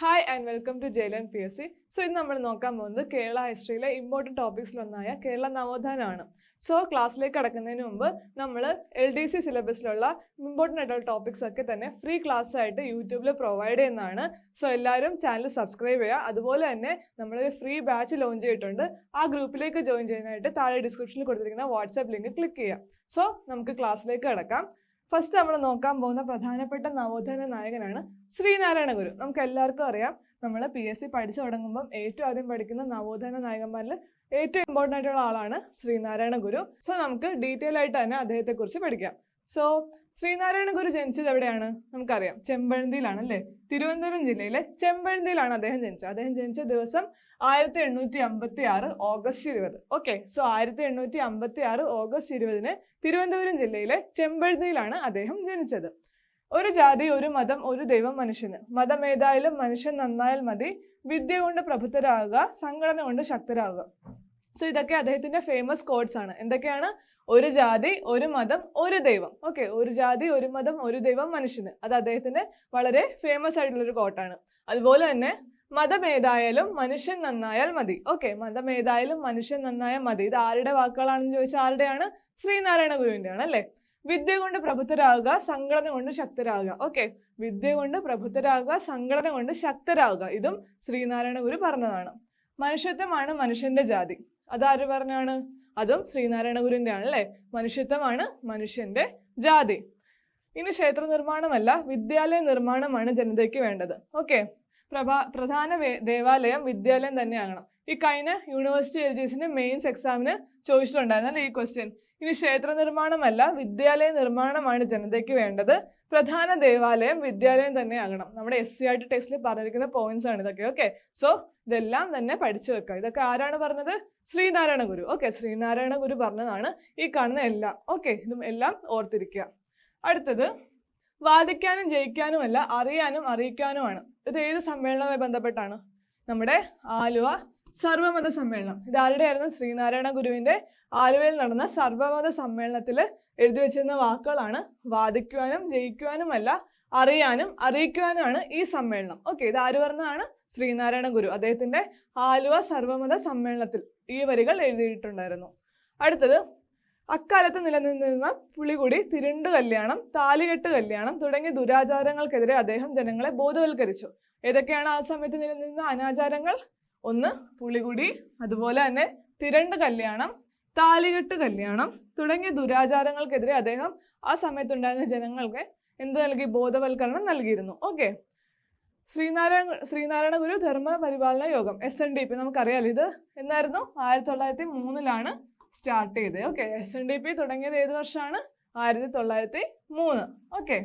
Hi and welcome to Jayalan P S C so ഇന്ന് നമ്മൾ നോക്കാൻ പോകുന്നത് കേരള ഹിസ്റ്ററിയിലെ ഇമ്പോർട്ടന്റ് ടോപ്പിക്സിലൊന്നായ കേരള നവോത്ഥാനമാണ്. സോ ക്ലാസ്സിലേക്ക് കടക്കുന്നതിന് മുമ്പ് നമ്മൾ എൽ ഡി സി സിലബസിലുള്ള ഇമ്പോർട്ടന്റ് ആയിട്ടുള്ള ടോപ്പിക്സ് ഒക്കെ തന്നെ ഫ്രീ ക്ലാസ് ആയിട്ട് യൂട്യൂബിൽ പ്രൊവൈഡ് ചെയ്യുന്നതാണ്. സോ എല്ലാവരും ചാനൽ സബ്സ്ക്രൈബ് ചെയ്യുക. അതുപോലെ തന്നെ നമ്മൾ ഫ്രീ ബാച്ച് ലോഞ്ച് ചെയ്തിട്ടുണ്ട്. ആ ഗ്രൂപ്പിലേക്ക് ജോയിൻ ചെയ്യുന്നതായിട്ട് താഴെ ഡിസ്ക്രിപ്ഷനിൽ കൊടുത്തിരിക്കുന്ന വാട്സാപ്പ് ലിങ്ക് ക്ലിക്ക് ചെയ്യുക. സോ നമുക്ക് ക്ലാസ്സിലേക്ക് കടക്കാം. ഫസ്റ്റ് നമ്മൾ നോക്കാൻ പോകുന്ന പ്രധാനപ്പെട്ട നവോത്ഥാന നായകനാണ് ശ്രീനാരായണ ഗുരു. നമുക്ക് എല്ലാവർക്കും അറിയാം നമ്മൾ പി എസ് സി പഠിച്ചു തുടങ്ങുമ്പം ഏറ്റവും ആദ്യം പഠിക്കുന്ന നവോത്ഥാന നായകന്മാരിൽ ഏറ്റവും ഇമ്പോർട്ടന്റ് ആയിട്ടുള്ള ആളാണ് ശ്രീനാരായണ ഗുരു. സോ നമുക്ക് ഡീറ്റെയിൽ ആയിട്ട് തന്നെ അദ്ദേഹത്തെക്കുറിച്ച് പഠിക്കാം. സോ ശ്രീനാരായണ ഗുരു ജനിച്ചത് എവിടെയാണ്? നമുക്കറിയാം. ചെമ്പഴന്തിയിലാണ് അല്ലേ? തിരുവനന്തപുരം ജില്ലയിലെ ചെമ്പഴന്തിയിലാണ് അദ്ദേഹം ജനിച്ചത്. അദ്ദേഹം ജനിച്ച ദിവസം ആയിരത്തി എണ്ണൂറ്റി അമ്പത്തി ആറ് ഓഗസ്റ്റ് ഇരുപത്. ഓക്കെ സോ ആയിരത്തി എണ്ണൂറ്റി അമ്പത്തി ആറ് ഓഗസ്റ്റ് ഇരുപതിന് തിരുവനന്തപുരം ജില്ലയിലെ ചെമ്പഴന്തിയിലാണ് അദ്ദേഹം ജനിച്ചത്. ഒരു ജാതി ഒരു മതം ഒരു ദൈവം മനുഷ്യന്. മതം ഏതായാലും മനുഷ്യൻ നന്നായാൽ മതി. വിദ്യ കൊണ്ട് പ്രബുദ്ധരാകുക സംഘടന കൊണ്ട് ശക്തരാകുക. സോ ഇതൊക്കെ അദ്ദേഹത്തിന്റെ ഫേമസ് കോഡ്സ് ആണ്. എന്തൊക്കെയാണ്? ഒരു ജാതി ഒരു മതം ഒരു ദൈവം. ഓക്കെ ഒരു ജാതി ഒരു മതം ഒരു ദൈവം മനുഷ്യന്. അത് അദ്ദേഹത്തിന്റെ വളരെ ഫേമസ് ആയിട്ടുള്ള ഒരു കോട്ടാണ് അതുപോലെ തന്നെ മതം ഏതായാലും മനുഷ്യൻ നന്നായാൽ മതി. ഓക്കെ മതം ഏതായാലും മനുഷ്യൻ നന്നായാൽ മതി. ഇത് ആരുടെ വാക്കുകളാണെന്ന് ചോദിച്ചാൽ ആരുടെയാണ്? ശ്രീനാരായണ ഗുരുവിന്റെ ആണ് അല്ലേ? വിദ്യ കൊണ്ട് പ്രബുദ്ധരാകുക സംഘടന കൊണ്ട് ശക്തരാകുക. ഓക്കെ വിദ്യ കൊണ്ട് പ്രബുദ്ധരാകുക സംഘടന കൊണ്ട് ശക്തരാകുക. ഇതും ശ്രീനാരായണ ഗുരു പറഞ്ഞതാണ്. മനുഷ്യത്വമാണ് മനുഷ്യന്റെ ജാതി. അതാര് പറഞ്ഞാണ്? അതും ശ്രീനാരായണ ഗുരുവിന്റെ ആണ് അല്ലേ മനുഷ്യത്വമാണ് മനുഷ്യന്റെ ജാതി. ഇനി ക്ഷേത്ര നിർമ്മാണമല്ല വിദ്യാലയ നിർമ്മാണമാണ് ജനതയ്ക്ക് വേണ്ടത്. ഓക്കെ. പ്രഭാ പ്രധാന ദേവാലയം വിദ്യാലയം തന്നെയാകണം. ഈ കഴിഞ്ഞ യൂണിവേഴ്സിറ്റി എൽ ജി എസിന്റെ മെയിൻസ് എക്സാമിന് ചോദിച്ചിട്ടുണ്ടായിരുന്നു അല്ലേ ഈ ക്വസ്റ്റ്യൻ ഇനി ക്ഷേത്ര നിർമ്മാണമല്ല വിദ്യാലയ നിർമ്മാണമാണ് ജനതയ്ക്ക് വേണ്ടത്. പ്രധാന ദേവാലയം വിദ്യാലയം തന്നെയാകണം. നമ്മുടെ എസ് സി ആർ ടി പറഞ്ഞിരിക്കുന്ന പോയിന്റ്സ് ആണ് ഇതൊക്കെ. ഓക്കെ. സോ ഇതെല്ലാം തന്നെ പഠിച്ചു വെക്കുക. ഇതൊക്കെ ആരാണ് പറഞ്ഞത്? ശ്രീനാരായണ ഗുരു. ഓക്കെ ശ്രീനാരായണ ഗുരു പറഞ്ഞതാണ് ഈ കാണുന്ന എല്ലാം. ഓക്കെ ഇതും എല്ലാം ഓർത്തിരിക്കുക. അടുത്തത് വാദിക്കാനും ജയിക്കാനുമല്ല അറിയാനും അറിയിക്കാനുമാണ്. ഇത് ഏത് സമ്മേളനവുമായി ബന്ധപ്പെട്ടാണ്? നമ്മുടെ ആലുവ സർവമത സമ്മേളനം. ഇത് ആരുടെയായിരുന്നു? ശ്രീനാരായണ ഗുരുവിന്റെ ആലുവയിൽ നടന്ന സർവമത സമ്മേളനത്തിൽ എഴുതി വെച്ചിരുന്ന വാക്കുകളാണ് വാദിക്കുവാനും ജയിക്കുവാനുമല്ല അറിയാനും അറിയിക്കുവാനുമാണ് ഈ സമ്മേളനം. ഓക്കെ ഇത് ആര് പറഞ്ഞതാണ്? ശ്രീനാരായണ ഗുരു അദ്ദേഹത്തിന്റെ ആലുവ സർവമത സമ്മേളനത്തിൽ. ഈ വരികൾ എഴുതിയിട്ടുണ്ടായിരുന്നു. അടുത്തത് അക്കാലത്ത് നിലനിന്നിരുന്ന പുളികുടി തിരുണ്ടു കല്യാണം താലികെട്ട് കല്യാണം തുടങ്ങിയ ദുരാചാരങ്ങൾക്കെതിരെ അദ്ദേഹം ജനങ്ങളെ ബോധവൽക്കരിച്ചു. ഏതൊക്കെയാണ് ആ സമയത്ത് നിലനിന്ന അനാചാരങ്ങൾ? ഒന്ന് പുളികുടി അതുപോലെ തന്നെ തിരണ്ട് കല്യാണം താലികെട്ട് കല്യാണം തുടങ്ങിയ ദുരാചാരങ്ങൾക്കെതിരെ അദ്ദേഹം ആ സമയത്തുണ്ടായിരുന്ന ജനങ്ങൾക്ക് എന്ത് നൽകി? ബോധവൽക്കരണം നൽകിയിരുന്നു. Okay. Sreenarayana Sreenarayana Guru Dharma Paripalana Yogam S N D P നമുക്കറിയാലോ ഇത്? എന്നായിരുന്നു? ആയിരത്തി തൊള്ളായിരത്തി മൂന്നിലാണ് സ്റ്റാർട്ട് ചെയ്തത്. Okay S N D P തുടങ്ങിയത് ഏത് വർഷമാണ്? ആയിരത്തി തൊള്ളായിരത്തി മൂന്ന് ഓക്കെ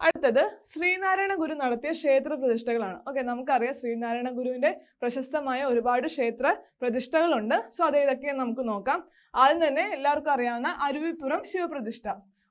അടുത്തത് ശ്രീനാരായണ ഗുരു നടത്തിയ ക്ഷേത്ര പ്രതിഷ്ഠകളാണ്. ഓക്കെ നമുക്കറിയാം ശ്രീനാരായണ ഗുരുവിന്റെ പ്രശസ്തമായ ഒരുപാട് ക്ഷേത്ര പ്രതിഷ്ഠകളുണ്ട്. സോ അത് ഏതൊക്കെ നമുക്ക് നോക്കാം. ആദ്യം തന്നെ എല്ലാവർക്കും അറിയാവുന്ന അരുവിപ്പുറം ശിവപ്രതിഷ്ഠ.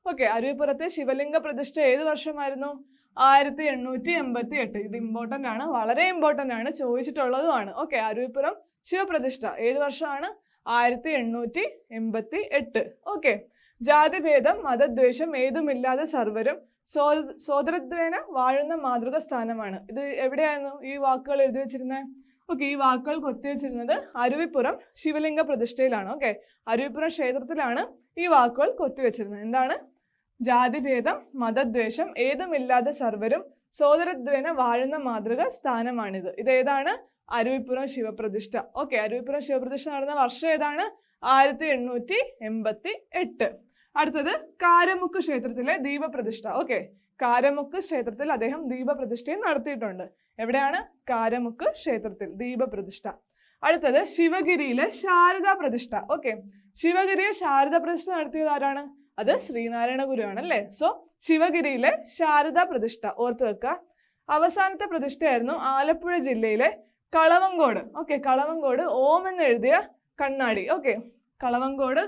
ഓക്കെ അരുവിപ്പുറത്തെ ശിവലിംഗ പ്രതിഷ്ഠ ഏത് വർഷമായിരുന്നു? ആയിരത്തി എണ്ണൂറ്റി എൺപത്തി എട്ട് ഇത് ഇമ്പോർട്ടന്റ് ആണ്. വളരെ ഇമ്പോർട്ടന്റ് ആണ്. ചോദിച്ചിട്ടുള്ളതുമാണ്. ഓക്കെ അരുവിപ്പുറം ശിവപ്രതിഷ്ഠ. ഏത് വർഷമാണ്? ആയിരത്തി എണ്ണൂറ്റി എൺപത്തി എട്ട് ഓക്കെ ജാതിഭേദം മതദ്വേഷം ഏതുമില്ലാതെ സർവരും സോ സോദരത്വേന വാഴുന്ന മാതൃക സ്ഥാനമാണ്. ഇത് എവിടെയായിരുന്നു ഈ വാക്കുകൾ എഴുതി വെച്ചിരുന്നത് ഓക്കെ ഈ വാക്കുകൾ കൊത്തി വെച്ചിരുന്നത് അരുവിപ്പുറം ശിവലിംഗ പ്രതിഷ്ഠയിലാണ്. ഓക്കെ അരുവിപ്പുറം ക്ഷേത്രത്തിലാണ് ഈ വാക്കുകൾ കൊത്തി വെച്ചിരുന്നത്. എന്താണ്? ജാതിഭേദം മതദ്വേഷം ഏതുമില്ലാതെ സർവരും സോദരദ്വേന വാഴുന്ന മാതൃക സ്ഥാനമാണിത്. ഇത് ഏതാണ്? അരുവിപ്പുറം ശിവപ്രതിഷ്ഠ. ഓക്കെ അരുവിപ്പുറം ശിവപ്രതിഷ്ഠ നടന്ന വർഷം ഏതാണ്? ആയിരത്തി എണ്ണൂറ്റി എൺപത്തി എട്ട് അടുത്തത് കാരമുക്ക് ക്ഷേത്രത്തിലെ ദീപപ്രതിഷ്ഠ. ഓക്കെ കാരമുക്ക് ക്ഷേത്രത്തിൽ അദ്ദേഹം ദീപപ്രതിഷ്ഠയും നടത്തിയിട്ടുണ്ട്. എവിടെയാണ്? കാരമുക്ക് ക്ഷേത്രത്തിൽ ദീപപ്രതിഷ്ഠ. അടുത്തത് ശിവഗിരിയിലെ ശാരദാ പ്രതിഷ്ഠ ഓക്കെ ശിവഗിരിയിൽ ശാരദാ പ്രതിഷ്ഠ നടത്തിയത് ആരാണ്? അത് ശ്രീനാരായണ ഗുരുവാണ് അല്ലേ സോ ശിവഗിരിയിലെ ശാരദ പ്രതിഷ്ഠ. ഓർത്തു വെക്കുക അവസാനത്തെ പ്രതിഷ്ഠയായിരുന്നു ആലപ്പുഴ ജില്ലയിലെ കളവങ്കോട്. ഓക്കെ കളവങ്കോട് ഓം എന്ന് എഴുതിയ കണ്ണാടി. ഓക്കെ കളവങ്കോട്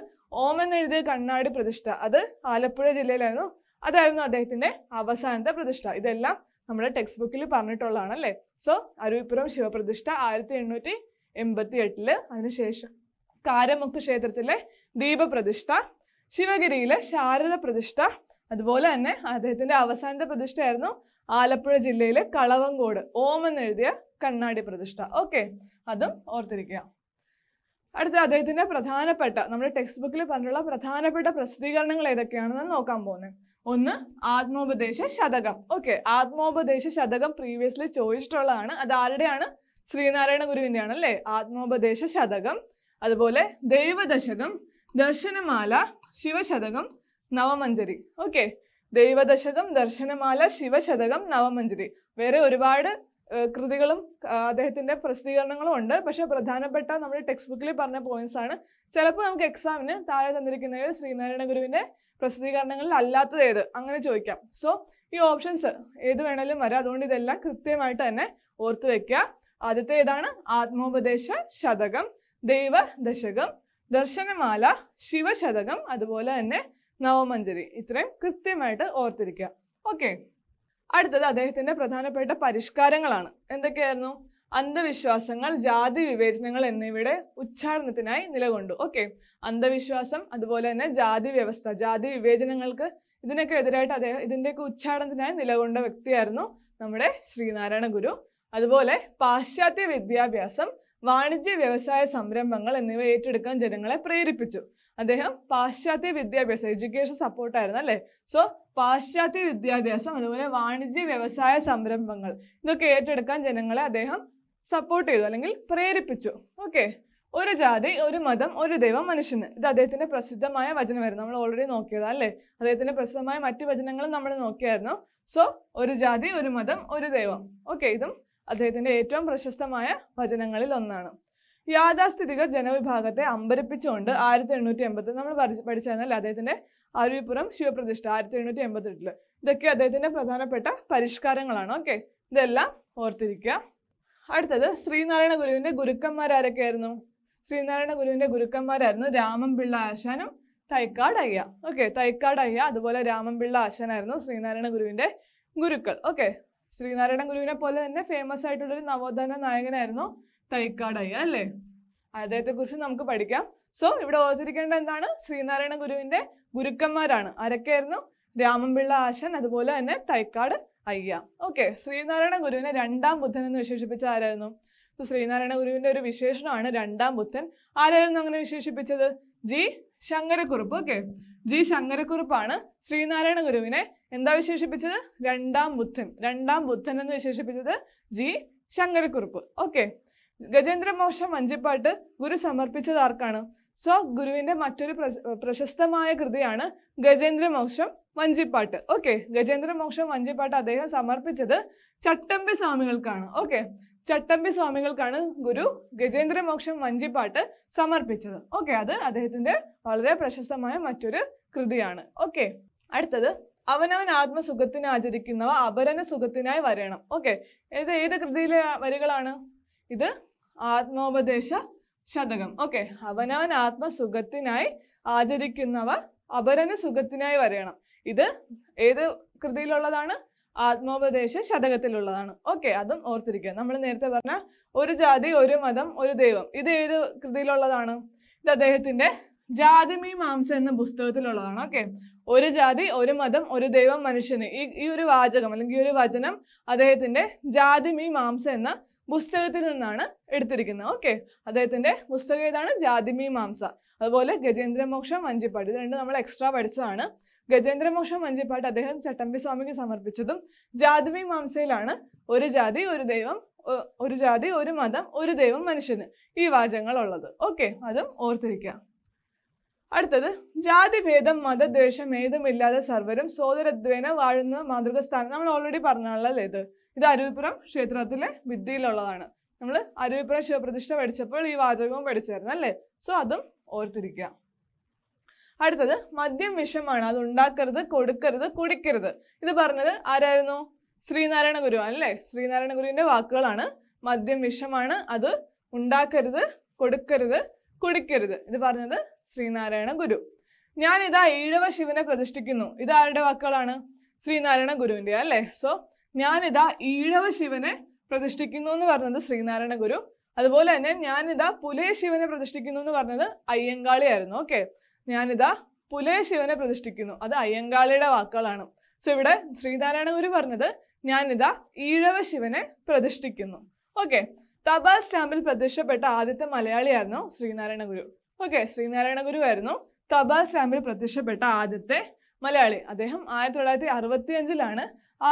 ഓം എന്ന് എഴുതിയ കണ്ണാടി പ്രതിഷ്ഠ. അത് ആലപ്പുഴ ജില്ലയിലായിരുന്നു. അതായിരുന്നു അദ്ദേഹത്തിന്റെ അവസാനത്തെ പ്രതിഷ്ഠ. ഇതെല്ലാം നമ്മുടെ ടെക്സ്റ്റ് ബുക്കിൽ പറഞ്ഞിട്ടുള്ളതാണ് അല്ലേ സോ അരുവിപ്പുറം ശിവപ്രതിഷ്ഠ ആയിരത്തി എണ്ണൂറ്റി എൺപത്തി എട്ടിൽ അതിനുശേഷം കാരമുക്ക് ക്ഷേത്രത്തിലെ ദീപപ്രതിഷ്ഠ ശിവഗിരിയിലെ ശാരദ പ്രതിഷ്ഠ അതുപോലെ തന്നെ അദ്ദേഹത്തിന്റെ അവസാനത്തെ പ്രതിഷ്ഠയായിരുന്നു ആലപ്പുഴ ജില്ലയിലെ കളവങ്കോട് ഓം എന്നെഴുതിയ കണ്ണാടി പ്രതിഷ്ഠ. ഓക്കെ അതും ഓർത്തിരിക്കുക. അടുത്ത അദ്ദേഹത്തിന്റെ പ്രധാനപ്പെട്ട നമ്മുടെ ടെക്സ്റ്റ് ബുക്കിൽ പറഞ്ഞിട്ടുള്ള പ്രധാനപ്പെട്ട പ്രസിദ്ധീകരണങ്ങൾ ഏതൊക്കെയാണെന്ന് നോക്കാൻ പോകുന്നത്. ഒന്ന് ആത്മോപദേശ ശതകം. ഓക്കെ ആത്മോപദേശ ശതകം പ്രീവിയസ്ലി ചോദിച്ചിട്ടുള്ളതാണ്. അത് ആരുടെയാണ്? ശ്രീനാരായണ ഗുരുവിന്റെ അല്ലേ? ആത്മോപദേശ ശതകം. അതുപോലെ ദൈവദശകം ദർശനമാല ശിവശതകം നവമഞ്ജരി. ഓക്കെ ദൈവദശകം ദർശനമാല ശിവശതകം നവമഞ്ജരി. വേറെ ഒരുപാട് കൃതികളും അദ്ദേഹത്തിന്റെ പ്രസിദ്ധീകരണങ്ങളും ഉണ്ട്. പക്ഷെ പ്രധാനപ്പെട്ട നമ്മുടെ ടെക്സ്റ്റ് ബുക്കിൽ പറഞ്ഞ പോയിന്റ്സ് ആണ്. ചിലപ്പോൾ നമുക്ക് എക്സാമിന് താഴെ തന്നിരിക്കുന്നതിൽ ശ്രീനാരായണ ഗുരുവിന്റെ പ്രസിദ്ധീകരണങ്ങളിൽ അല്ലാത്തത് ഏത്? അങ്ങനെ ചോദിക്കാം. സോ ഈ ഓപ്ഷൻസ് ഏത് വേണേലും വരാം. അതുകൊണ്ട് ഇതെല്ലാം കൃത്യമായിട്ട് തന്നെ ഓർത്തു വെക്കുക. ആദ്യത്തെ ഏതാണ് ആത്മോപദേശ ശതകം ദൈവ ദശകം ദർശനമാല ശിവശതകം അതുപോലെ തന്നെ നവമഞ്ജരി. ഇത്രയും കൃത്യമായിട്ട് ഓർത്തിരിക്കുക. ഓക്കെ അടുത്തത് അദ്ദേഹത്തിന്റെ പ്രധാനപ്പെട്ട പരിഷ്കാരങ്ങളാണ്. എന്തൊക്കെയായിരുന്നു? അന്ധവിശ്വാസങ്ങൾ ജാതി വിവേചനങ്ങൾ എന്നിവയുടെ ഉച്ചാരണത്തിനായി നിലകൊണ്ടു. ഓക്കെ അന്ധവിശ്വാസം അതുപോലെ തന്നെ ജാതി വ്യവസ്ഥ ജാതി വിവേചനങ്ങൾക്ക് ഇതിനൊക്കെ എതിരായിട്ട് അദ്ദേഹം ഇതിന്റെയൊക്കെ ഉച്ചാരണത്തിനായി നിലകൊണ്ട വ്യക്തിയായിരുന്നു നമ്മുടെ ശ്രീനാരായണ ഗുരു. അതുപോലെ പാശ്ചാത്യ വിദ്യാഭ്യാസം വാണിജ്യ വ്യവസായ സംരംഭങ്ങൾ എന്നിവ ഏറ്റെടുക്കാൻ ജനങ്ങളെ പ്രേരിപ്പിച്ചു. അദ്ദേഹം പാശ്ചാത്യ വിദ്യാഭ്യാസം എഡ്യൂക്കേഷൻ സപ്പോർട്ടായിരുന്നു അല്ലേ? സോ പാശ്ചാത്യ വിദ്യാഭ്യാസം അതുപോലെ വാണിജ്യ വ്യവസായ സംരംഭങ്ങൾ ഇതൊക്കെ ഏറ്റെടുക്കാൻ ജനങ്ങളെ അദ്ദേഹം സപ്പോർട്ട് ചെയ്തു അല്ലെങ്കിൽ പ്രേരിപ്പിച്ചു. ഓക്കെ ഒരു ജാതി ഒരു മതം ഒരു ദൈവം മനുഷ്യന്. ഇത് അദ്ദേഹത്തിന്റെ പ്രസിദ്ധമായ വചനമായിരുന്നു നമ്മൾ ഓൾറെഡി നോക്കിയതാ അല്ലേ? അദ്ദേഹത്തിന്റെ പ്രസിദ്ധമായ മറ്റു വചനങ്ങളും നമ്മൾ നോക്കിയായിരുന്നു. സോ ഒരു ജാതി ഒരു മതം ഒരു ദൈവം. ഓക്കെ ഇതും അദ്ദേഹത്തിന്റെ ഏറ്റവും പ്രശസ്തമായ വചനങ്ങളിൽ ഒന്നാണ്. യാഥാസ്ഥിതിക ജനവിഭാഗത്തെ അമ്പരപ്പിച്ചുകൊണ്ട് ആയിരത്തി എണ്ണൂറ്റി എൺപത്തി നമ്മൾ പഠിച്ചായിരുന്നല്ലേ അദ്ദേഹത്തിന്റെ അരുവിപ്പുറം ശിവപ്രതിഷ്ഠ ആയിരത്തി എണ്ണൂറ്റി എൺപത്തി എട്ടിൽ ഇതൊക്കെ അദ്ദേഹത്തിന്റെ പ്രധാനപ്പെട്ട പരിഷ്കാരങ്ങളാണ്. ഓക്കെ. ഇതെല്ലാം ഓർത്തിരിക്കുക. അടുത്തത് ശ്രീനാരായണ ഗുരുവിന്റെ ഗുരുക്കന്മാരാരൊക്കെയായിരുന്നു? ശ്രീനാരായണ ഗുരുവിന്റെ ഗുരുക്കന്മാരായിരുന്നു രാമൻപിള്ള ആശാനും തൈക്കാട് അയ്യ. ഓക്കെ. തൈക്കാട് അയ്യ അതുപോലെ രാമൻപിള്ള ആശാനായിരുന്നു ശ്രീനാരായണ ഗുരുവിന്റെ ഗുരുക്കൾ. ഓക്കെ. ശ്രീനാരായണ ഗുരുവിനെ പോലെ തന്നെ ഫേമസ് ആയിട്ടുള്ള ഒരു നവോത്ഥാന നായകനായിരുന്നു തൈക്കാട് അയ്യ അല്ലേ? അദ്ദേഹത്തെ കുറിച്ച് നമുക്ക് പഠിക്കാം. സോ ഇവിടെ ഓർത്തിരിക്കേണ്ട എന്താണ്? ശ്രീനാരായണ ഗുരുവിന്റെ ഗുരുക്കന്മാരാണ്. ആരൊക്കെയായിരുന്നു? രാമൻപിള്ള ആശൻ അതുപോലെ തന്നെ തൈക്കാട് അയ്യ. ഓക്കെ ശ്രീനാരായണ ഗുരുവിനെ രണ്ടാം ബുദ്ധൻ എന്ന് വിശേഷിപ്പിച്ച ആരായിരുന്നു? ശ്രീനാരായണ ഗുരുവിന്റെ ഒരു വിശേഷണമാണ് രണ്ടാം ബുദ്ധൻ. ആരായിരുന്നു അങ്ങനെ വിശേഷിപ്പിച്ചത്? ജി ശങ്കരക്കുറുപ്പ്. ഓക്കെ. ജി ശങ്കരക്കുറുപ്പാണ്. ശ്രീനാരായണ ഗുരുവിനെ എന്താ വിശേഷിപ്പിച്ചത്? രണ്ടാം ബുദ്ധൻ. രണ്ടാം ബുദ്ധൻ എന്ന് വിശേഷിപ്പിച്ചത് ജി ശങ്കരക്കുറുപ്പ്. ഓക്കെ. ഗജേന്ദ്രമോക്ഷം വഞ്ചിപ്പാട്ട് ഗുരു സമർപ്പിച്ചത് ആർക്കാണ്? സോ ഗുരുവിന്റെ മറ്റൊരു പ്രശസ്തമായ കൃതിയാണ് ഗജേന്ദ്രമോക്ഷം വഞ്ചിപ്പാട്ട്. ഓക്കെ. ഗജേന്ദ്രമോക്ഷം വഞ്ചിപ്പാട്ട് അദ്ദേഹം സമർപ്പിച്ചത് ചട്ടമ്പി സ്വാമികൾക്കാണ്. ഓക്കെ. ചട്ടമ്പി സ്വാമികൾക്കാണ് ഗുരു ഗജേന്ദ്ര മോക്ഷം വഞ്ചിപ്പാട്ട് സമർപ്പിച്ചത്. ഓക്കെ അത് അദ്ദേഹത്തിന്റെ വളരെ പ്രശസ്തമായ മറ്റൊരു കൃതിയാണ്. ഓക്കെ അടുത്തത് അവനവൻ ആത്മസുഖത്തിന് ആചരിക്കുന്നവ അപരന സുഖത്തിനായി വരണം. ഓക്കെ ഇത് ഏത് കൃതിയിലെ വരികളാണ്? ഇത് ആത്മോപദേശ ശതകം. ഓക്കെ അവനവൻ ആത്മസുഖത്തിനായി ആചരിക്കുന്നവ അപരന സുഖത്തിനായി വരയണം ഇത് ഏത് കൃതിയിലുള്ളതാണ്? ആത്മോപദേശ ശതകത്തിലുള്ളതാണ്. ഓക്കെ അതും ഓർത്തിരിക്കുക. നമ്മൾ നേരത്തെ പറഞ്ഞ ഒരു ജാതി ഒരു മതം ഒരു ദൈവം. ഇത് ഏത് കൃതിയിലുള്ളതാണ്? ഇത് അദ്ദേഹത്തിന്റെ മാംസ എന്ന പുസ്തകത്തിലുള്ളതാണ്. ഓക്കെ ഒരു ജാതി ഒരു മതം ഒരു ദൈവം മനുഷ്യന്. ഈ ഈ ഒരു വാചകം അല്ലെങ്കിൽ ഈ ഒരു വചനം അദ്ദേഹത്തിന്റെ മാംസ എന്ന പുസ്തകത്തിൽ നിന്നാണ് എടുത്തിരിക്കുന്നത്. ഓക്കെ അദ്ദേഹത്തിന്റെ പുസ്തകം ഏതാണ്? ജാതിമീമാംസ അതുപോലെ ഗജേന്ദ്രമോക്ഷം വഞ്ചിപ്പാട്. ഇത് രണ്ടും നമ്മൾ എക്സ്ട്രാ പഠിച്ചതാണ്. ഗജേന്ദ്രമോക്ഷം മഞ്ചിപ്പാട്ട് അദ്ദേഹം ചട്ടമ്പി സ്വാമിക്ക് സമർപ്പിച്ചതും ജാതവി മാംസയിലാണ്. ഒരു ജാതി ഒരു ദൈവം ഒരു ജാതി ഒരു മതം ഒരു ദൈവം മനുഷ്യന് ഈ വാചകങ്ങൾ ഉള്ളത് ഓക്കെ അതും ഓർത്തിരിക്കുക. അടുത്തത് ജാതിഭേദം മതദ്വേഷം ഏതുമില്ലാതെ സർവരും സോദരദ്വേന വാഴുന്ന മാതൃക സ്ഥാനം നമ്മൾ ഓൾറെഡി പറഞ്ഞാണല്ലോ ഇത്. ഇത് അരുവിപ്പുറം ക്ഷേത്രത്തിലെ വിദ്യയിലുള്ളതാണ് നമ്മൾ അരുവിപ്പുറം ശിവപ്രതിഷ്ഠ പഠിച്ചപ്പോൾ ഈ വാചകവും പഠിച്ചായിരുന്നു അല്ലേ? സോ അതും ഓർത്തിരിക്കുക. അടുത്തത് മദ്യം വിഷമാണ്. അത് ഉണ്ടാക്കരുത് കൊടുക്കരുത് കുടിക്കരുത്. ഇത് പറഞ്ഞത് ആരായിരുന്നു? ശ്രീനാരായണ ഗുരു അല്ലേ? ശ്രീനാരായണ ഗുരുവിന്റെ വാക്കുകളാണ്. മദ്യം വിഷമാണ്. അത് ഉണ്ടാക്കരുത് കൊടുക്കരുത് കുടിക്കരുത്. ഇത് പറഞ്ഞത് ശ്രീനാരായണ ഗുരു. ഞാൻ ഇതാ ഈഴവ ശിവനെ പ്രതിഷ്ഠിക്കുന്നു. ഇത് ആരുടെ വാക്കുകളാണ്? ശ്രീനാരായണ ഗുരുവിന്റെ അല്ലേ? സോ ഞാൻ ഇതാ ഈഴവ ശിവനെ പ്രതിഷ്ഠിക്കുന്നു എന്ന് പറഞ്ഞത് ശ്രീനാരായണ ഗുരു. അതുപോലെ തന്നെ ഞാനിതാ പുലയ ശിവനെ പ്രതിഷ്ഠിക്കുന്നു എന്ന് പറഞ്ഞത് അയ്യങ്കാളി ആയിരുന്നു ഓക്കെ ഞാനിതാ പുലയ ശിവനെ പ്രതിഷ്ഠിക്കുന്നു. അത് അയ്യങ്കാളിയുടെ വാക്കുകളാണ്. സോ ഇവിടെ ശ്രീനാരായണ ഗുരു പറഞ്ഞത് ഞാനിതാ ഈഴവ ശിവനെ പ്രതിഷ്ഠിക്കുന്നു. ഓക്കെ തപാൽ സ്റ്റാമ്പിൽ പ്രത്യക്ഷപ്പെട്ട ആദ്യത്തെ മലയാളിയായിരുന്നു ശ്രീനാരായണ ഗുരു ഓക്കെ ശ്രീനാരായണ ഗുരു ആയിരുന്നു തപാൽ സ്റ്റാമ്പിൽ പ്രത്യക്ഷപ്പെട്ട ആദ്യത്തെ മലയാളി. അദ്ദേഹം ആയിരത്തി തൊള്ളായിരത്തി അറുപത്തി അഞ്ചിലാണ്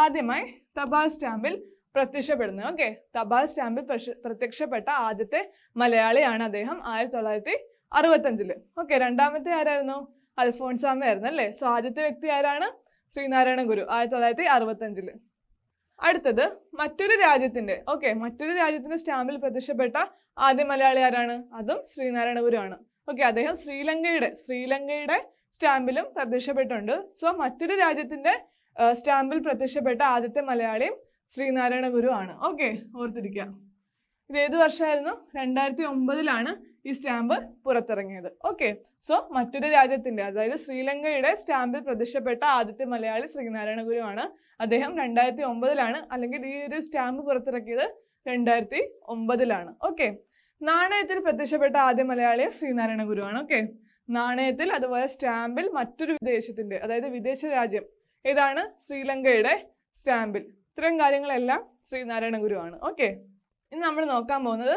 ആദ്യമായി തപാൽ സ്റ്റാമ്പിൽ പ്രത്യക്ഷപ്പെടുന്നത്. ഓക്കെ തപാൽ സ്റ്റാമ്പിൽ പ്രത്യക്ഷപ്പെട്ട ആദ്യത്തെ മലയാളിയാണ് അദ്ദേഹം ആയിരത്തി തൊള്ളായിരത്തി അറുപത്തഞ്ചിൽ. ഓക്കെ രണ്ടാമത്തെ ആരായിരുന്നു? അൽഫോൺസാമ ആയിരുന്നു അല്ലേ? സോ ആദ്യത്തെ വ്യക്തി ആരാണ്? ശ്രീനാരായണ ഗുരു ആയിരത്തി തൊള്ളായിരത്തി അറുപത്തഞ്ചിൽ. അടുത്തത് മറ്റൊരു രാജ്യത്തിന്റെ ഓക്കെ മറ്റൊരു രാജ്യത്തിന്റെ സ്റ്റാമ്പിൽ പ്രത്യക്ഷപ്പെട്ട ആദ്യ മലയാളി ആരാണ്? അതും ശ്രീനാരായണ ഗുരു ആണ്. ഓക്കെ അദ്ദേഹം ശ്രീലങ്കയുടെ ശ്രീലങ്കയുടെ സ്റ്റാമ്പിലും പ്രത്യക്ഷപ്പെട്ടിട്ടുണ്ട് സോ മറ്റൊരു രാജ്യത്തിന്റെ സ്റ്റാമ്പിൽ പ്രത്യക്ഷപ്പെട്ട ആദ്യത്തെ മലയാളിയും ശ്രീനാരായണ ഗുരു ആണ്. ഓക്കെ ഓർത്തിരിക്കുക. ഇത് ഏത് വർഷമായിരുന്നു? രണ്ടായിരത്തി ഒമ്പതിലാണ് ഈ സ്റ്റാമ്പ് പുറത്തിറങ്ങിയത്. ഓക്കെ സോ മറ്റൊരു രാജ്യത്തിന്റെ അതായത് ശ്രീലങ്കയുടെ സ്റ്റാമ്പിൽ പ്രത്യക്ഷപ്പെട്ട ആദ്യത്തെ മലയാളി ശ്രീനാരായണ ഗുരു ആണ് അദ്ദേഹം രണ്ടായിരത്തി ഒമ്പതിലാണ് അല്ലെങ്കിൽ ഈ ഒരു സ്റ്റാമ്പ് പുറത്തിറക്കിയത് രണ്ടായിരത്തി ഒമ്പതിലാണ് ഓക്കെ നാണയത്തിൽ പ്രത്യക്ഷപ്പെട്ട ആദ്യ മലയാളി ശ്രീനാരായണ ആണ് ഓക്കെ നാണയത്തിൽ അതുപോലെ സ്റ്റാമ്പിൽ മറ്റൊരു വിദേശത്തിന്റെ അതായത് വിദേശ രാജ്യം ഏതാണ്? ശ്രീലങ്കയുടെ സ്റ്റാമ്പിൽ ഇത്തരം കാര്യങ്ങളെല്ലാം ശ്രീനാരായണ ആണ് ഓക്കെ ഇനി നമ്മൾ നോക്കാൻ പോകുന്നത്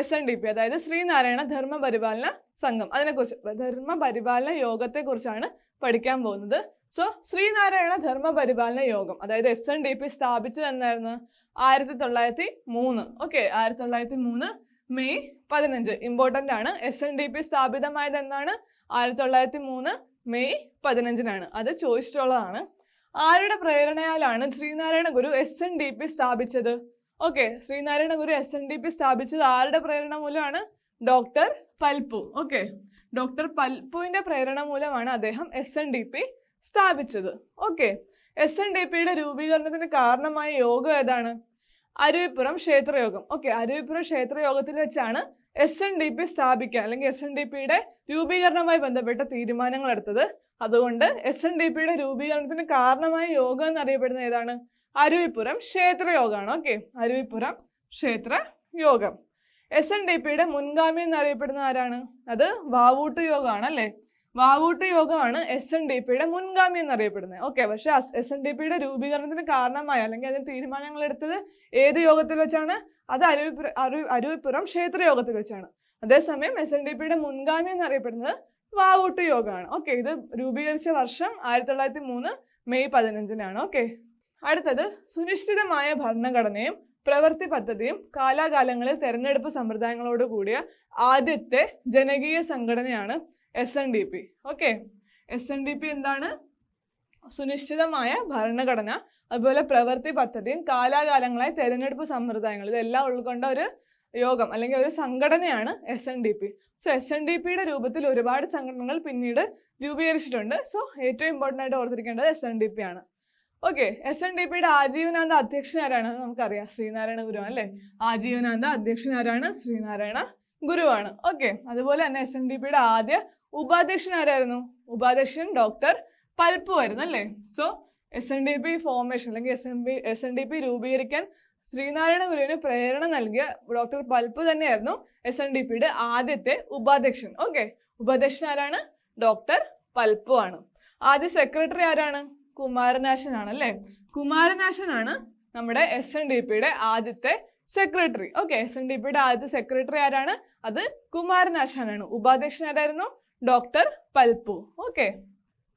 എസ് എൻ ഡി പി അതായത് ശ്രീനാരായണ ധർമ്മ പരിപാലന സംഘം. അതിനെക്കുറിച്ച് ധർമ്മ പരിപാലന യോഗത്തെ കുറിച്ചാണ് പഠിക്കാൻ പോകുന്നത്. സോ ശ്രീനാരായണ ധർമ്മ പരിപാലന യോഗം അതായത് എസ് എൻ ഡി പി സ്ഥാപിച്ചത് എന്നായിരുന്നു ആയിരത്തി തൊള്ളായിരത്തി മൂന്ന് ഓക്കെ ആയിരത്തി തൊള്ളായിരത്തി മൂന്ന് മെയ് പതിനഞ്ച്. ഇമ്പോർട്ടന്റ് ആണ്. എസ് എൻ ഡി പി സ്ഥാപിതമായത് എന്നാണ്? ആയിരത്തി തൊള്ളായിരത്തി മൂന്ന് മെയ് പതിനഞ്ചിനാണ്. അത് ചോദിച്ചിട്ടുള്ളതാണ്. ആരുടെ പ്രേരണയാലാണ് Sree Narayana Guru S N D P സ്ഥാപിച്ചത്? Okay Sree Narayana Guru S N D P സ്ഥാപിച്ചത് ആരുടെ പ്രേരണ മൂലമാണ്? ഡോക്ടർ പൽപ്പു. ഓക്കെ ഡോക്ടർ പൽപുവിന്റെ പ്രേരണ മൂലമാണ് അദ്ദേഹം എസ് എൻ ഡി പി സ്ഥാപിച്ചത്. ഓക്കെ എസ് എൻ ഡി പിയുടെ രൂപീകരണത്തിന് കാരണമായ യോഗം ഏതാണ്? അരുവിപ്പുറം ക്ഷേത്രയോഗം. ഓക്കെ അരുവിപ്പുറം ക്ഷേത്രയോഗത്തിൽ വെച്ചാണ് എസ് എൻ ഡി പി സ്ഥാപിക്കാൻ അല്ലെങ്കിൽ എസ് എൻ ഡി പിയുടെ രൂപീകരണവുമായി ബന്ധപ്പെട്ട തീരുമാനങ്ങൾ എടുത്തത്. അതുകൊണ്ട് എസ് എൻ ഡി പിയുടെ രൂപീകരണത്തിന് കാരണമായ യോഗം എന്നറിയപ്പെടുന്ന ഏതാണ്? അരുവിപ്പുറം ക്ഷേത്രയോഗമാണ് ഓക്കെ. അരുവിപ്പുറം ക്ഷേത്ര യോഗം. എസ് എൻ ഡി പിയുടെ മുൻഗാമി എന്നറിയപ്പെടുന്ന ആരാണ്? അത് വാവൂട്ട് യോഗമാണ് അല്ലേ വാവൂട്ട് യോഗമാണ് എസ് എൻ ഡി പിയുടെ മുൻഗാമി എന്നറിയപ്പെടുന്നത്. ഓക്കെ. പക്ഷെ എസ് എൻ ഡി പിയുടെ രൂപീകരണത്തിന് കാരണമായ അല്ലെങ്കിൽ അതിന് തീരുമാനങ്ങൾ എടുത്തത് ഏത് യോഗത്തിൽ വെച്ചാണ്? അത് അരുവിപ്പുറ അരു അരുവിപ്പുറം ക്ഷേത്ര യോഗത്തിൽ വെച്ചാണ്. അതേസമയം എസ് എൻ ഡി പിയുടെ മുൻഗാമി എന്നറിയപ്പെടുന്നത് വാവൂട്ട് യോഗമാണ് ഓക്കെ. ഇത് രൂപീകരിച്ച വർഷം ആയിരത്തി തൊള്ളായിരത്തി മൂന്ന് മെയ് പതിനഞ്ചിനാണ്. ഓക്കെ. അടുത്തത് സുനിശ്ചിതമായ ഭരണഘടനയും പ്രവൃത്തി പദ്ധതിയും കാലാകാലങ്ങളിൽ തെരഞ്ഞെടുപ്പ് സമ്പ്രദായങ്ങളോട് കൂടിയ ആദ്യത്തെ ജനകീയ സംഘടനയാണ് S N D P okay S N D P എന്താണ്? സുനിശ്ചിതമായ ഭരണഘടന അതുപോലെ പ്രവൃത്തി പദ്ധതിയും കാലാകാലങ്ങളായി തെരഞ്ഞെടുപ്പ് സമ്പ്രദായങ്ങൾ ഇതെല്ലാം ഉൾക്കൊണ്ട ഒരു യോഗം അല്ലെങ്കിൽ ഒരു സംഘടനയാണ് S N D P so S N D പിയുടെ രൂപത്തിൽ ഒരുപാട് സംഘടനകൾ പിന്നീട് രൂപീകരിച്ചിട്ടുണ്ട്. സോ ഏറ്റവും ഇമ്പോർട്ടന്റ് ആയിട്ട് ഓർത്തിരിക്കേണ്ടത് എസ് എൻ ഡി പി ആണ്. ഓക്കെ എസ് എൻ ഡി പിയുടെ ആജീവനാന്ത അധ്യക്ഷൻ ആരാണ്? നമുക്കറിയാം. ശ്രീനാരായണ ഗുരു അല്ലേ? ആജീവനാന്ത അധ്യക്ഷൻ ആരാണ്? ശ്രീനാരായണ ഗുരുവാണ്. ഓക്കെ അതുപോലെ തന്നെ എസ് എൻ ഡി പിയുടെ ആദ്യ ഉപാധ്യക്ഷൻ ആരായിരുന്നു? ഉപാധ്യക്ഷൻ ഡോക്ടർ പൽപ്പു ആയിരുന്നു അല്ലേ? So S N D P formation അല്ലെങ്കിൽ S N P S N D P രൂപീകരിക്കാൻ ശ്രീനാരായണ ഗുരുവിന് പ്രേരണ നൽകിയ ഡോക്ടർ പൽപ്പു തന്നെയായിരുന്നു എസ് എൻ ഡി പിയുടെ ആദ്യത്തെ ഉപാധ്യക്ഷൻ. ഓക്കെ ഉപാധ്യക്ഷൻ ആരാണ്? ഡോക്ടർ പൽപ്പു ആണ്. ആദ്യ സെക്രട്ടറി ആരാണ്? കുമാരനാശൻ ആണ് അല്ലേ കുമാരനാശനാണ് നമ്മുടെ എസ് എൻ ഡി പിയുടെ ആദ്യത്തെ secretary okay S N D പിയുടെ ആദ്യത്തെ സെക്രട്ടറി ആരാണ്? അത് കുമാരനാശനാണ്. ഉപാധ്യക്ഷൻ ആരായിരുന്നു ഡോക്ടർ പൽപ്പു. ഓക്കെ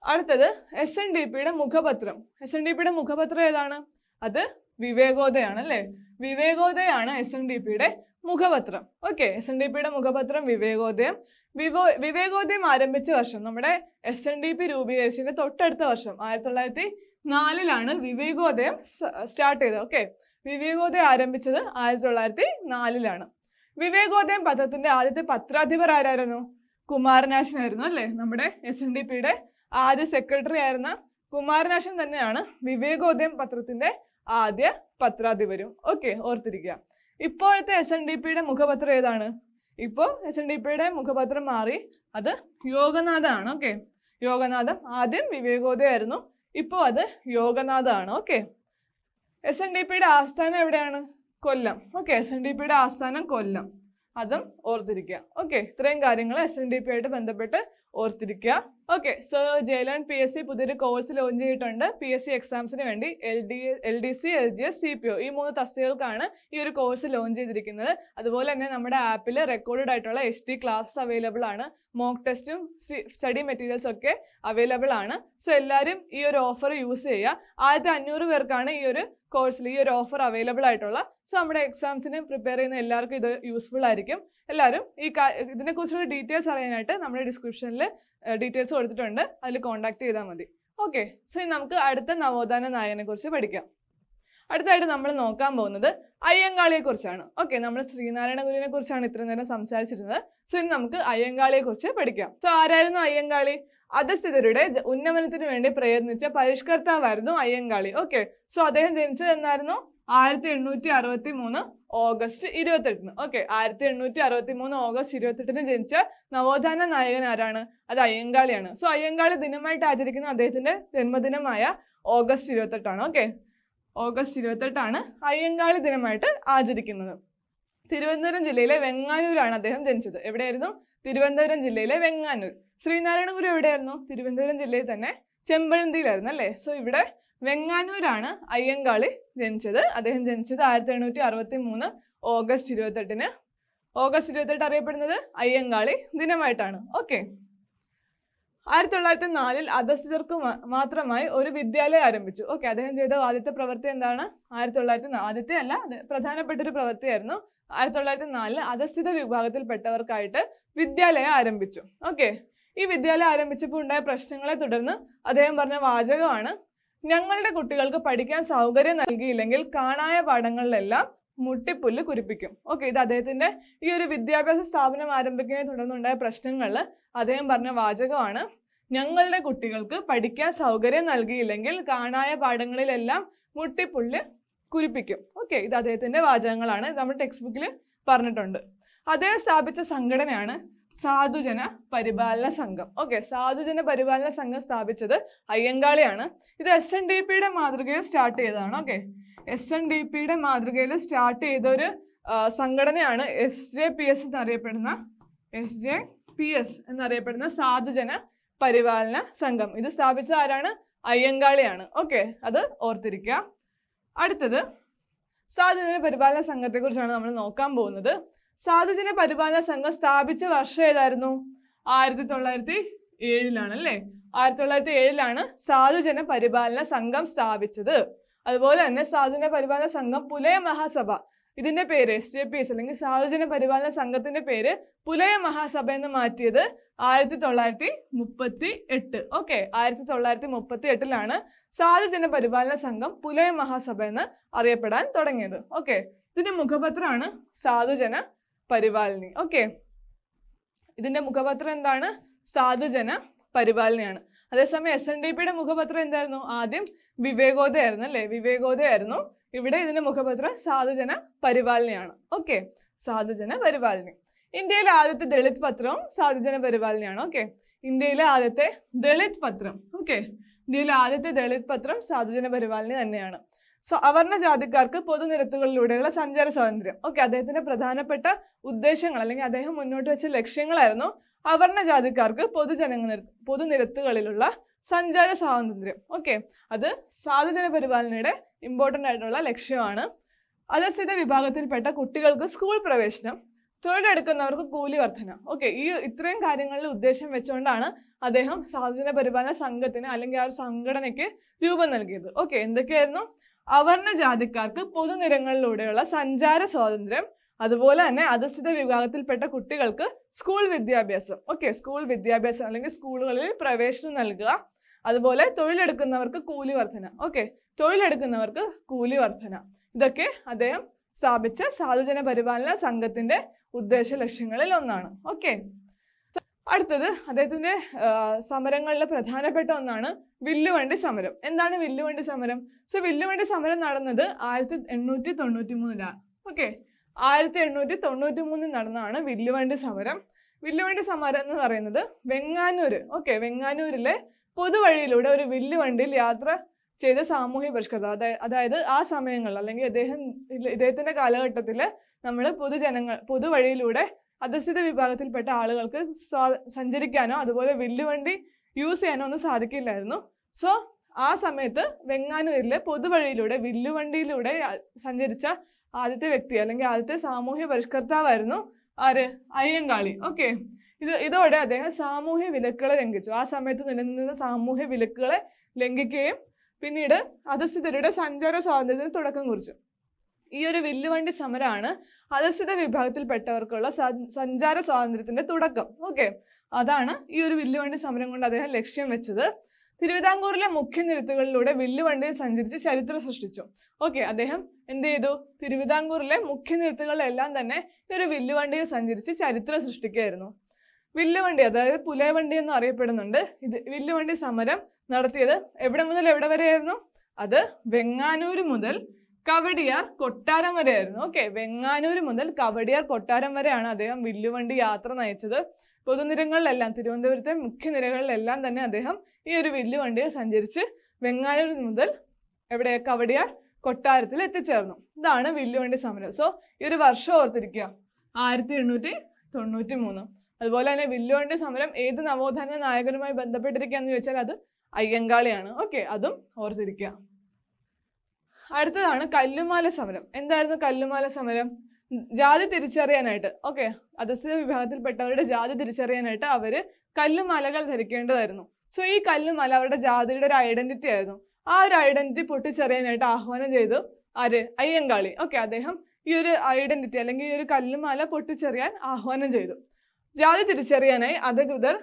അടുത്തത് എസ് എൻ ഡി പിയുടെ മുഖപത്രം. എസ് എൻ ഡി പിയുടെ മുഖപത്രം ഏതാണ്? അത് വിവേകോദയാണ് അല്ലേ വിവേകോദയാണ് എസ് എൻ ഡി പിയുടെ മുഖപത്രം. ഓക്കെ എസ് എൻ ഡി പിയുടെ മുഖപത്രം വിവേകോദയം. വിവോ വിവേകോദയം ആരംഭിച്ച വർഷം നമ്മുടെ എസ് എൻ ഡി പി രൂപീകരിച്ചതിന്റെ തൊട്ടടുത്ത വർഷം ആയിരത്തി തൊള്ളായിരത്തി നാലിലാണ് വിവേകോദയം സ്റ്റാർട്ട് ചെയ്തത്. ഓക്കെ വിവേകോദയം ആരംഭിച്ചത് ആയിരത്തി തൊള്ളായിരത്തി നാലിലാണ് വിവേകോദയം പത്രത്തിന്റെ ആദ്യത്തെ പത്രാധിപർ ആരായിരുന്നു? കുമാരനാശൻ ആയിരുന്നു അല്ലേ? നമ്മുടെ എസ് എൻ ഡി പിയുടെ ആദ്യ സെക്രട്ടറി ആയിരുന്ന കുമാരനാശൻ തന്നെയാണ് വിവേകോദയം പത്രത്തിന്റെ ആദ്യ പത്രാധിപരും ഓക്കെ ഓർത്തിരിക്കുക. ഇപ്പോഴത്തെ എസ് എൻ ഡി പിയുടെ മുഖപത്രം ഏതാണ്? ഇപ്പോൾ എസ് എൻ ഡി പിയുടെ മുഖപത്രം മാറി അത് യോഗനാഥാണ്. ഓക്കെ യോഗനാഥം ആദ്യം വിവേകോദയായിരുന്നു. ഇപ്പോൾ അത് യോഗനാഥാണ്. ഓക്കെ എസ് എൻ ഡി പിയുടെ ആസ്ഥാനം എവിടെയാണ്? Kollam. Okay S N D പിയുടെ ആസ്ഥാനം കൊല്ലം. അതും ഓർത്തിരിക്കുക. ഓക്കെ ഇത്രയും കാര്യങ്ങൾ എസ് എൻ ഡി പി ആയിട്ട് ബന്ധപ്പെട്ട് ഓർത്തിരിക്കുക. Okay so Jayalan P S C പുതിയൊരു കോഴ്സ് ലോഞ്ച് ചെയ്തിട്ടുണ്ട്. പി എസ് സി എക്സാംസിന് വേണ്ടി L D L D C L G S C P O ഈ മൂന്ന് തസ്തികൾക്കാണ് ഈ ഒരു കോഴ്സ് ലോഞ്ച് ചെയ്തിരിക്കുന്നത്. അതുപോലെ തന്നെ നമ്മുടെ ആപ്പിൽ റെക്കോർഡഡ് ആയിട്ടുള്ള എച്ച് ടി ക്ലാസ് അവൈലബിൾ ആണ്. മോക്ക് ടെസ്റ്റും സ്റ്റഡി മെറ്റീരിയൽസ് ഒക്കെ അവൈലബിൾ ആണ്. സോ എല്ലാവരും ഈ ഒരു ഓഫർ യൂസ് ചെയ്യുക. ആദ്യത്തെ അഞ്ഞൂറ് പേർക്കാണ് ഈ ഒരു കോഴ്സിൽ ഈ ഒരു ഓഫർ അവൈലബിൾ ആയിട്ടുള്ള. സോ നമ്മുടെ എക്സാംസിന് പ്രിപ്പയർ ചെയ്യുന്ന എല്ലാവർക്കും ഇത് യൂസ്ഫുൾ ആയിരിക്കും. എല്ലാവരും ഈ കാ- ഇതിനെക്കുറിച്ചുള്ള ഡീറ്റെയിൽസ് അറിയാനായിട്ട് നമ്മുടെ ഡിസ്ക്രിപ്ഷനിൽ ഡീറ്റെയിൽസ് കൊടുത്തിട്ടുണ്ട്. അതിൽ കോൺടാക്ട് ചെയ്താൽ മതി. ഓക്കെ സോ ഇനി നമുക്ക് അടുത്ത നവോത്ഥാന നായകനെ കുറിച്ച് പഠിക്കാം. അടുത്തായിട്ട് നമ്മൾ നോക്കാൻ പോകുന്നത് അയ്യങ്കാളിയെ കുറിച്ചാണ്. ഓക്കെ നമ്മൾ ശ്രീനാരായണ ഗുരുവിനെ കുറിച്ചാണ് ഇത്രയും നേരം സംസാരിച്ചിരുന്നത്. സോ ഇനി നമുക്ക് അയ്യങ്കാളിയെ കുറിച്ച് പഠിക്കാം. സോ ആരായിരുന്നു അയ്യങ്കാളി? അധസ്ഥിതരുടെ ഉന്നമനത്തിന് വേണ്ടി പ്രയത്നിച്ച പരിഷ്കർത്താവായിരുന്നു അയ്യങ്കാളി. ഓക്കെ സോ അദ്ദേഹം ജനിച്ചത് എന്നായിരുന്നു? ആയിരത്തി എണ്ണൂറ്റി അറുപത്തി മൂന്ന് ഓഗസ്റ്റ് ഇരുപത്തെട്ടിന്. ഓക്കെ ആയിരത്തി എണ്ണൂറ്റി അറുപത്തി മൂന്ന് ഓഗസ്റ്റ് ഇരുപത്തെട്ടിന് ജനിച്ച നവോത്ഥാന നായകൻ ആരാണ്? അത് അയ്യങ്കാളിയാണ്. സോ അയ്യങ്കാളി ദിനമായിട്ട് ആചരിക്കുന്ന അദ്ദേഹത്തിന്റെ ജന്മദിനമായ ഓഗസ്റ്റ് ഇരുപത്തെട്ടാണ്. ഓക്കെ ഓഗസ്റ്റ് ഇരുപത്തെട്ടാണ് അയ്യങ്കാളി ദിനമായിട്ട് ആചരിക്കുന്നത്. തിരുവനന്തപുരം ജില്ലയിലെ വെങ്ങാനൂരാണ് അദ്ദേഹം ജനിച്ചത്. എവിടെയായിരുന്നു? തിരുവനന്തപുരം ജില്ലയിലെ വെങ്ങാനൂർ. ശ്രീനാരായണ ഗുരു എവിടെയായിരുന്നു? തിരുവനന്തപുരം ജില്ലയിൽ തന്നെ ചെമ്പഴന്തിയിലായിരുന്നു അല്ലേ? സോ ഇവിടെ വെങ്ങാനൂരാണ് അയ്യങ്കാളി ജനിച്ചത്. അദ്ദേഹം ജനിച്ചത് ആയിരത്തി എണ്ണൂറ്റി അറുപത്തി മൂന്ന് ഓഗസ്റ്റ് ഇരുപത്തെട്ടിന്. ഓഗസ്റ്റ് ഇരുപത്തെട്ട് അറിയപ്പെടുന്നത് അയ്യങ്കാളി ദിനമായിട്ടാണ്. ഓക്കെ ആയിരത്തി തൊള്ളായിരത്തി നാലിൽ അധസ്ഥിതർക്ക് മാത്രമായി ഒരു വിദ്യാലയം ആരംഭിച്ചു. ഓക്കെ അദ്ദേഹം ചെയ്ത ആദ്യത്തെ പ്രവൃത്തി എന്താണ്? ആയിരത്തി തൊള്ളായിരത്തി ആദ്യത്തെ അല്ല പ്രധാനപ്പെട്ട ഒരു പ്രവൃത്തിയായിരുന്നു. ആയിരത്തി തൊള്ളായിരത്തി നാലിൽ അധസ്ഥിത വിഭാഗത്തിൽപ്പെട്ടവർക്കായിട്ട് വിദ്യാലയം ആരംഭിച്ചു. ഓക്കെ ഈ വിദ്യാലയം ആരംഭിച്ചപ്പോൾ ഉണ്ടായ പ്രശ്നങ്ങളെ തുടർന്ന് അദ്ദേഹം പറഞ്ഞ വാചകമാണ് ഞങ്ങളുടെ കുട്ടികൾക്ക് പഠിക്കാൻ സൗകര്യം നൽകിയില്ലെങ്കിൽ കാണായ പാഠങ്ങളിലെല്ലാം മുട്ടിപ്പുല്ല് കുരിപ്പിക്കും. ഓക്കെ ഇത് അദ്ദേഹത്തിന്റെ ഈ ഒരു വിദ്യാഭ്യാസ സ്ഥാപനം ആരംഭിക്കുന്നതിനെ തുടർന്നുണ്ടായ പ്രശ്നങ്ങളിൽ അദ്ദേഹം പറഞ്ഞ വാചകമാണ് ഞങ്ങളുടെ കുട്ടികൾക്ക് പഠിക്കാൻ സൗകര്യം നൽകിയില്ലെങ്കിൽ കാണായ പാഠങ്ങളിലെല്ലാം മുട്ടിപ്പുല്ല് കുരിപ്പിക്കും. ഓക്കെ ഇത് അദ്ദേഹത്തിന്റെ വാചകങ്ങളാണ് നമ്മുടെ ടെക്സ്റ്റ് ബുക്കിൽ പറഞ്ഞിട്ടുണ്ട്. അദ്ദേഹം സ്ഥാപിച്ച സംഘടനയാണ് സാധുജന പരിപാലന സംഘം. ഓക്കെ സാധുജന പരിപാലന സംഘം സ്ഥാപിച്ചത് അയ്യങ്കാളിയാണ്. ഇത് എസ് എൻ ഡി പിയുടെ മാതൃകയിൽ സ്റ്റാർട്ട് ചെയ്തതാണ്. ഓക്കെ എസ് എൻ ഡി പിയുടെ മാതൃകയിൽ സ്റ്റാർട്ട് ചെയ്ത ഒരു സംഘടനയാണ് എസ് ജെ പി എസ് എന്നറിയപ്പെടുന്ന എസ് ജെ പി എസ് എന്നറിയപ്പെടുന്ന സാധുജന പരിപാലന സംഘം. ഇത് സ്ഥാപിച്ച ആരാണ്? അയ്യങ്കാളിയാണ്. ഓക്കെ അത് ഓർത്തിരിക്കുക. അടുത്തത് സാധുജന പരിപാലന സംഘത്തെക്കുറിച്ചാണ് നമ്മൾ നോക്കാൻ പോകുന്നത്. സാധുജന പരിപാലന സംഘം സ്ഥാപിച്ച വർഷം ഏതായിരുന്നു? ആയിരത്തി തൊള്ളായിരത്തി ഏഴിലാണ് അല്ലേ ആയിരത്തി തൊള്ളായിരത്തി ഏഴിലാണ് സാധുജന പരിപാലന സംഘം സ്ഥാപിച്ചത്. അതുപോലെ തന്നെ സാധുജന പരിപാലന സംഘം പുലയ മഹാസഭ. ഇതിന്റെ പേര് എസ് ജെ പി എസ് അല്ലെങ്കിൽ സാധുജന പരിപാലന സംഘത്തിന്റെ പേര് പുലയ മഹാസഭ എന്ന് മാറ്റിയത് ആയിരത്തി തൊള്ളായിരത്തി മുപ്പത്തി എട്ട് ഓക്കെ ആയിരത്തി തൊള്ളായിരത്തി മുപ്പത്തി എട്ടിലാണ് സാധുജന പരിപാലന സംഘം പുലയ മഹാസഭ എന്ന് അറിയപ്പെടാൻ തുടങ്ങിയത്. ഓക്കെ ഇതിന്റെ മുഖപത്രമാണ് സാധുജന പരിപാലനി. ഓക്കെ ഇതിന്റെ മുഖപത്രം എന്താണ്? സാധുജന പരിപാലനയാണ്. അതേസമയം എസ് എൻ ഡി പിയുടെ മുഖപത്രം എന്തായിരുന്നു? ആദ്യം വിവേകോദയായിരുന്നു അല്ലേ? വിവേകോദയായിരുന്നു. ഇവിടെ ഇതിന്റെ മുഖപത്രം സാധുജന പരിപാലനയാണ്. ഓക്കെ സാധുജന പരിപാലനി. ഇന്ത്യയിലെ ആദ്യത്തെ ദളിത് പത്രവും സാധുജന പരിപാലനയാണ്. ഓക്കെ ഇന്ത്യയിലെ ആദ്യത്തെ ദളിത് പത്രം. ഓക്കെ ഇന്ത്യയിലെ ആദ്യത്തെ ദളിത് പത്രം സാധുജന പരിപാലന തന്നെയാണ്. സോ അവർണ ജാതിക്കാർക്ക് പൊതുനിരത്തുകളിലൂടെയുള്ള സഞ്ചാര സ്വാതന്ത്ര്യം. ഓക്കെ അദ്ദേഹത്തിന്റെ പ്രധാനപ്പെട്ട ഉദ്ദേശങ്ങൾ അല്ലെങ്കിൽ അദ്ദേഹം മുന്നോട്ട് വെച്ച ലക്ഷ്യങ്ങളായിരുന്നു അവർണ ജാതിക്കാർക്ക് പൊതുജനങ്ങൾ പൊതുനിരത്തുകളിലുള്ള സഞ്ചാര സ്വാതന്ത്ര്യം. ഓക്കെ അത് സാധുജന പരിപാലനയുടെ ഇമ്പോർട്ടന്റ് ആയിട്ടുള്ള ലക്ഷ്യമാണ്. അധസ്ഥിത വിഭാഗത്തിൽപ്പെട്ട കുട്ടികൾക്ക് സ്കൂൾ പ്രവേശനം തൊഴിലെടുക്കുന്നവർക്ക് കൂലി വർധന. ഓക്കെ ഈ ഇത്രയും കാര്യങ്ങളിൽ ഉദ്ദേശം വെച്ചുകൊണ്ടാണ് അദ്ദേഹം സാധുജന പരിപാലന സംഘത്തിന് അല്ലെങ്കിൽ ആ ഒരു സംഘടനയ്ക്ക് രൂപം നൽകിയത്. ഓക്കെ എന്തൊക്കെയായിരുന്നു? അവർണ ജാതിക്കാർക്ക് പൊതുനിരങ്ങളിലൂടെയുള്ള സഞ്ചാര സ്വാതന്ത്ര്യം അതുപോലെ തന്നെ അധസ്ഥിത വിഭാഗത്തിൽപ്പെട്ട കുട്ടികൾക്ക് സ്കൂൾ വിദ്യാഭ്യാസം. ഓക്കെ സ്കൂൾ വിദ്യാഭ്യാസം അല്ലെങ്കിൽ സ്കൂളുകളിൽ പ്രവേശനം നൽകുക. അതുപോലെ തൊഴിലെടുക്കുന്നവർക്ക് കൂലി വർധന. ഓക്കെ തൊഴിലെടുക്കുന്നവർക്ക് കൂലി വർധന. ഇതൊക്കെ അദ്ദേഹം സ്ഥാപിച്ച സാധുജന പരിപാലന സംഘത്തിന്റെ ഉദ്ദേശ ലക്ഷ്യങ്ങളിൽ ഒന്നാണ്. ഓക്കെ അടുത്തത് അദ്ദേഹത്തിന്റെ സമരങ്ങളിലെ പ്രധാനപ്പെട്ട ഒന്നാണ് വില്ലുവണ്ടി സമരം. എന്താണ് വില്ലുവണ്ടി സമരം? സോ വില്ലുവണ്ടി സമരം നടന്നത് ആയിരത്തി എണ്ണൂറ്റി തൊണ്ണൂറ്റി മൂന്നിലാണ് ഓക്കെ ആയിരത്തി എണ്ണൂറ്റി തൊണ്ണൂറ്റി മൂന്നിൽ നടന്നതാണ് വില്ലുവണ്ടി സമരം. വില്ലുവണ്ടി സമരം എന്ന് പറയുന്നത് വെങ്ങാനൂര്. ഓക്കെ വെങ്ങാനൂരിലെ പൊതുവഴിയിലൂടെ ഒരു വില്ലുവണ്ടിയിൽ യാത്ര ചെയ്ത സാമൂഹ്യ പരിഷ്കൃതം അതായത് അതായത് ആ സമയങ്ങളിൽ അല്ലെങ്കിൽ അദ്ദേഹം ഇദ്ദേഹത്തിന്റെ കാലഘട്ടത്തിൽ നമ്മൾ പൊതുജനങ്ങൾ പൊതുവഴിയിലൂടെ അധസ്ഥിത വിഭാഗത്തിൽപ്പെട്ട ആളുകൾക്ക് സഞ്ചരിക്കാനോ അതുപോലെ വില്ലുവണ്ടി യൂസ് ചെയ്യാനോ ഒന്നും സാധിക്കില്ലായിരുന്നു. സോ ആ സമയത്ത് വെങ്ങാനൂരിലെ പൊതുവഴിയിലൂടെ വില്ലുവണ്ടിയിലൂടെ സഞ്ചരിച്ച ആദ്യത്തെ വ്യക്തി അല്ലെങ്കിൽ ആദ്യത്തെ സാമൂഹ്യ പരിഷ്കർത്താവായിരുന്നു ആര്? അയ്യങ്കാളി. ഓക്കെ ഇത് ഇതോടെ അദ്ദേഹം സാമൂഹ്യ വിലക്കുകളെ ലംഘിച്ചു. ആ സമയത്ത് നിലനിന്നിരുന്ന സാമൂഹ്യ വിലക്കുകളെ ലംഘിക്കുകയും പിന്നീട് അധസ്ഥിതരുടെ സഞ്ചാര സ്വാതന്ത്ര്യത്തിന് തുടക്കം കുറിച്ചു. ഈ ഒരു വില്ലുവണ്ടി സമരമാണ് അധസ്ഥിത വിഭാഗത്തിൽപ്പെട്ടവർക്കുള്ള സഞ്ചാര സ്വാതന്ത്ര്യത്തിന്റെ തുടക്കം. ഓക്കെ അതാണ് ഈ ഒരു വില്ലുവണ്ടി സമരം കൊണ്ട് അദ്ദേഹം ലക്ഷ്യം വെച്ചത്. തിരുവിതാംകൂറിലെ മുഖ്യ നിരത്തുകളിലൂടെ വില്ലുവണ്ടിയിൽ സഞ്ചരിച്ച് ചരിത്രം സൃഷ്ടിച്ചു. ഓക്കെ അദ്ദേഹം എന്ത് ചെയ്തു? തിരുവിതാംകൂറിലെ മുഖ്യ നിരത്തുകളിലെല്ലാം തന്നെ ഈ ഒരു വില്ലുവണ്ടിയിൽ സഞ്ചരിച്ച് ചരിത്രം സൃഷ്ടിക്കുകയായിരുന്നു. വില്ലുവണ്ടി അതായത് പുലയവണ്ടി എന്ന് അറിയപ്പെടുന്നുണ്ട്. ഇത് വില്ലുവണ്ടി സമരം നടത്തിയത് എവിടെ മുതൽ എവിടെ വരെയായിരുന്നു? അത് വെങ്ങാനൂർ മുതൽ കവടിയാർ കൊട്ടാരം വരെയായിരുന്നു. ഓക്കെ വെങ്ങാനൂർ മുതൽ കവടിയാർ കൊട്ടാരം വരെയാണ് അദ്ദേഹം വില്ലുവണ്ടി യാത്ര നയിച്ചത്. പൊതുനിരങ്ങളിലെല്ലാം തിരുവനന്തപുരത്തെ മുഖ്യ നിരകളിലെല്ലാം തന്നെ അദ്ദേഹം ഈ ഒരു വില്ലുവണ്ടിയിൽ സഞ്ചരിച്ച് വെങ്ങാനൂർ മുതൽ എവിടെ? കവടിയാർ കൊട്ടാരത്തിൽ എത്തിച്ചേർന്നു. ഇതാണ് വില്ലുവണ്ടി സമരം. സോ ഈ ഒരു വർഷം ഓർത്തിരിക്കുക. ആയിരത്തി എണ്ണൂറ്റി തൊണ്ണൂറ്റി മൂന്ന് അതുപോലെ തന്നെ വില്ലുവണ്ടി സമരം ഏത് നവോത്ഥാന നായകനുമായി ബന്ധപ്പെട്ടിരിക്കുക എന്ന് ചോദിച്ചാൽ അത് അയ്യങ്കാളിയാണ്. ഓക്കെ അതും ഓർത്തിരിക്കുക. അടുത്തതാണ് കല്ലുമാല സമരം. എന്തായിരുന്നു കല്ലുമാല സമരം? ജാതി തിരിച്ചറിയാനായിട്ട്. ഓക്കെ അധസ്ഥിത വിഭാഗത്തിൽപ്പെട്ടവരുടെ ജാതി തിരിച്ചറിയാനായിട്ട് അവർ കല്ലുമാലകൾ ധരിക്കേണ്ടതായിരുന്നു. സോ ഈ കല്ലുമാല അവരുടെ ജാതിയുടെ ഒരു ഐഡന്റിറ്റി ആയിരുന്നു. ആ ഒരു ഐഡന്റിറ്റി പൊട്ടിച്ചെറിയാനായിട്ട് ആഹ്വാനം ചെയ്തു ആര്? അയ്യങ്കാളി. ഓക്കെ അദ്ദേഹം ഈ ഒരു ഐഡന്റിറ്റി അല്ലെങ്കിൽ ഈ ഒരു കല്ലുമാല പൊട്ടിച്ചെറിയാൻ ആഹ്വാനം ചെയ്തു. ജാതി തിരിച്ചറിയാനായി അധകൃതർ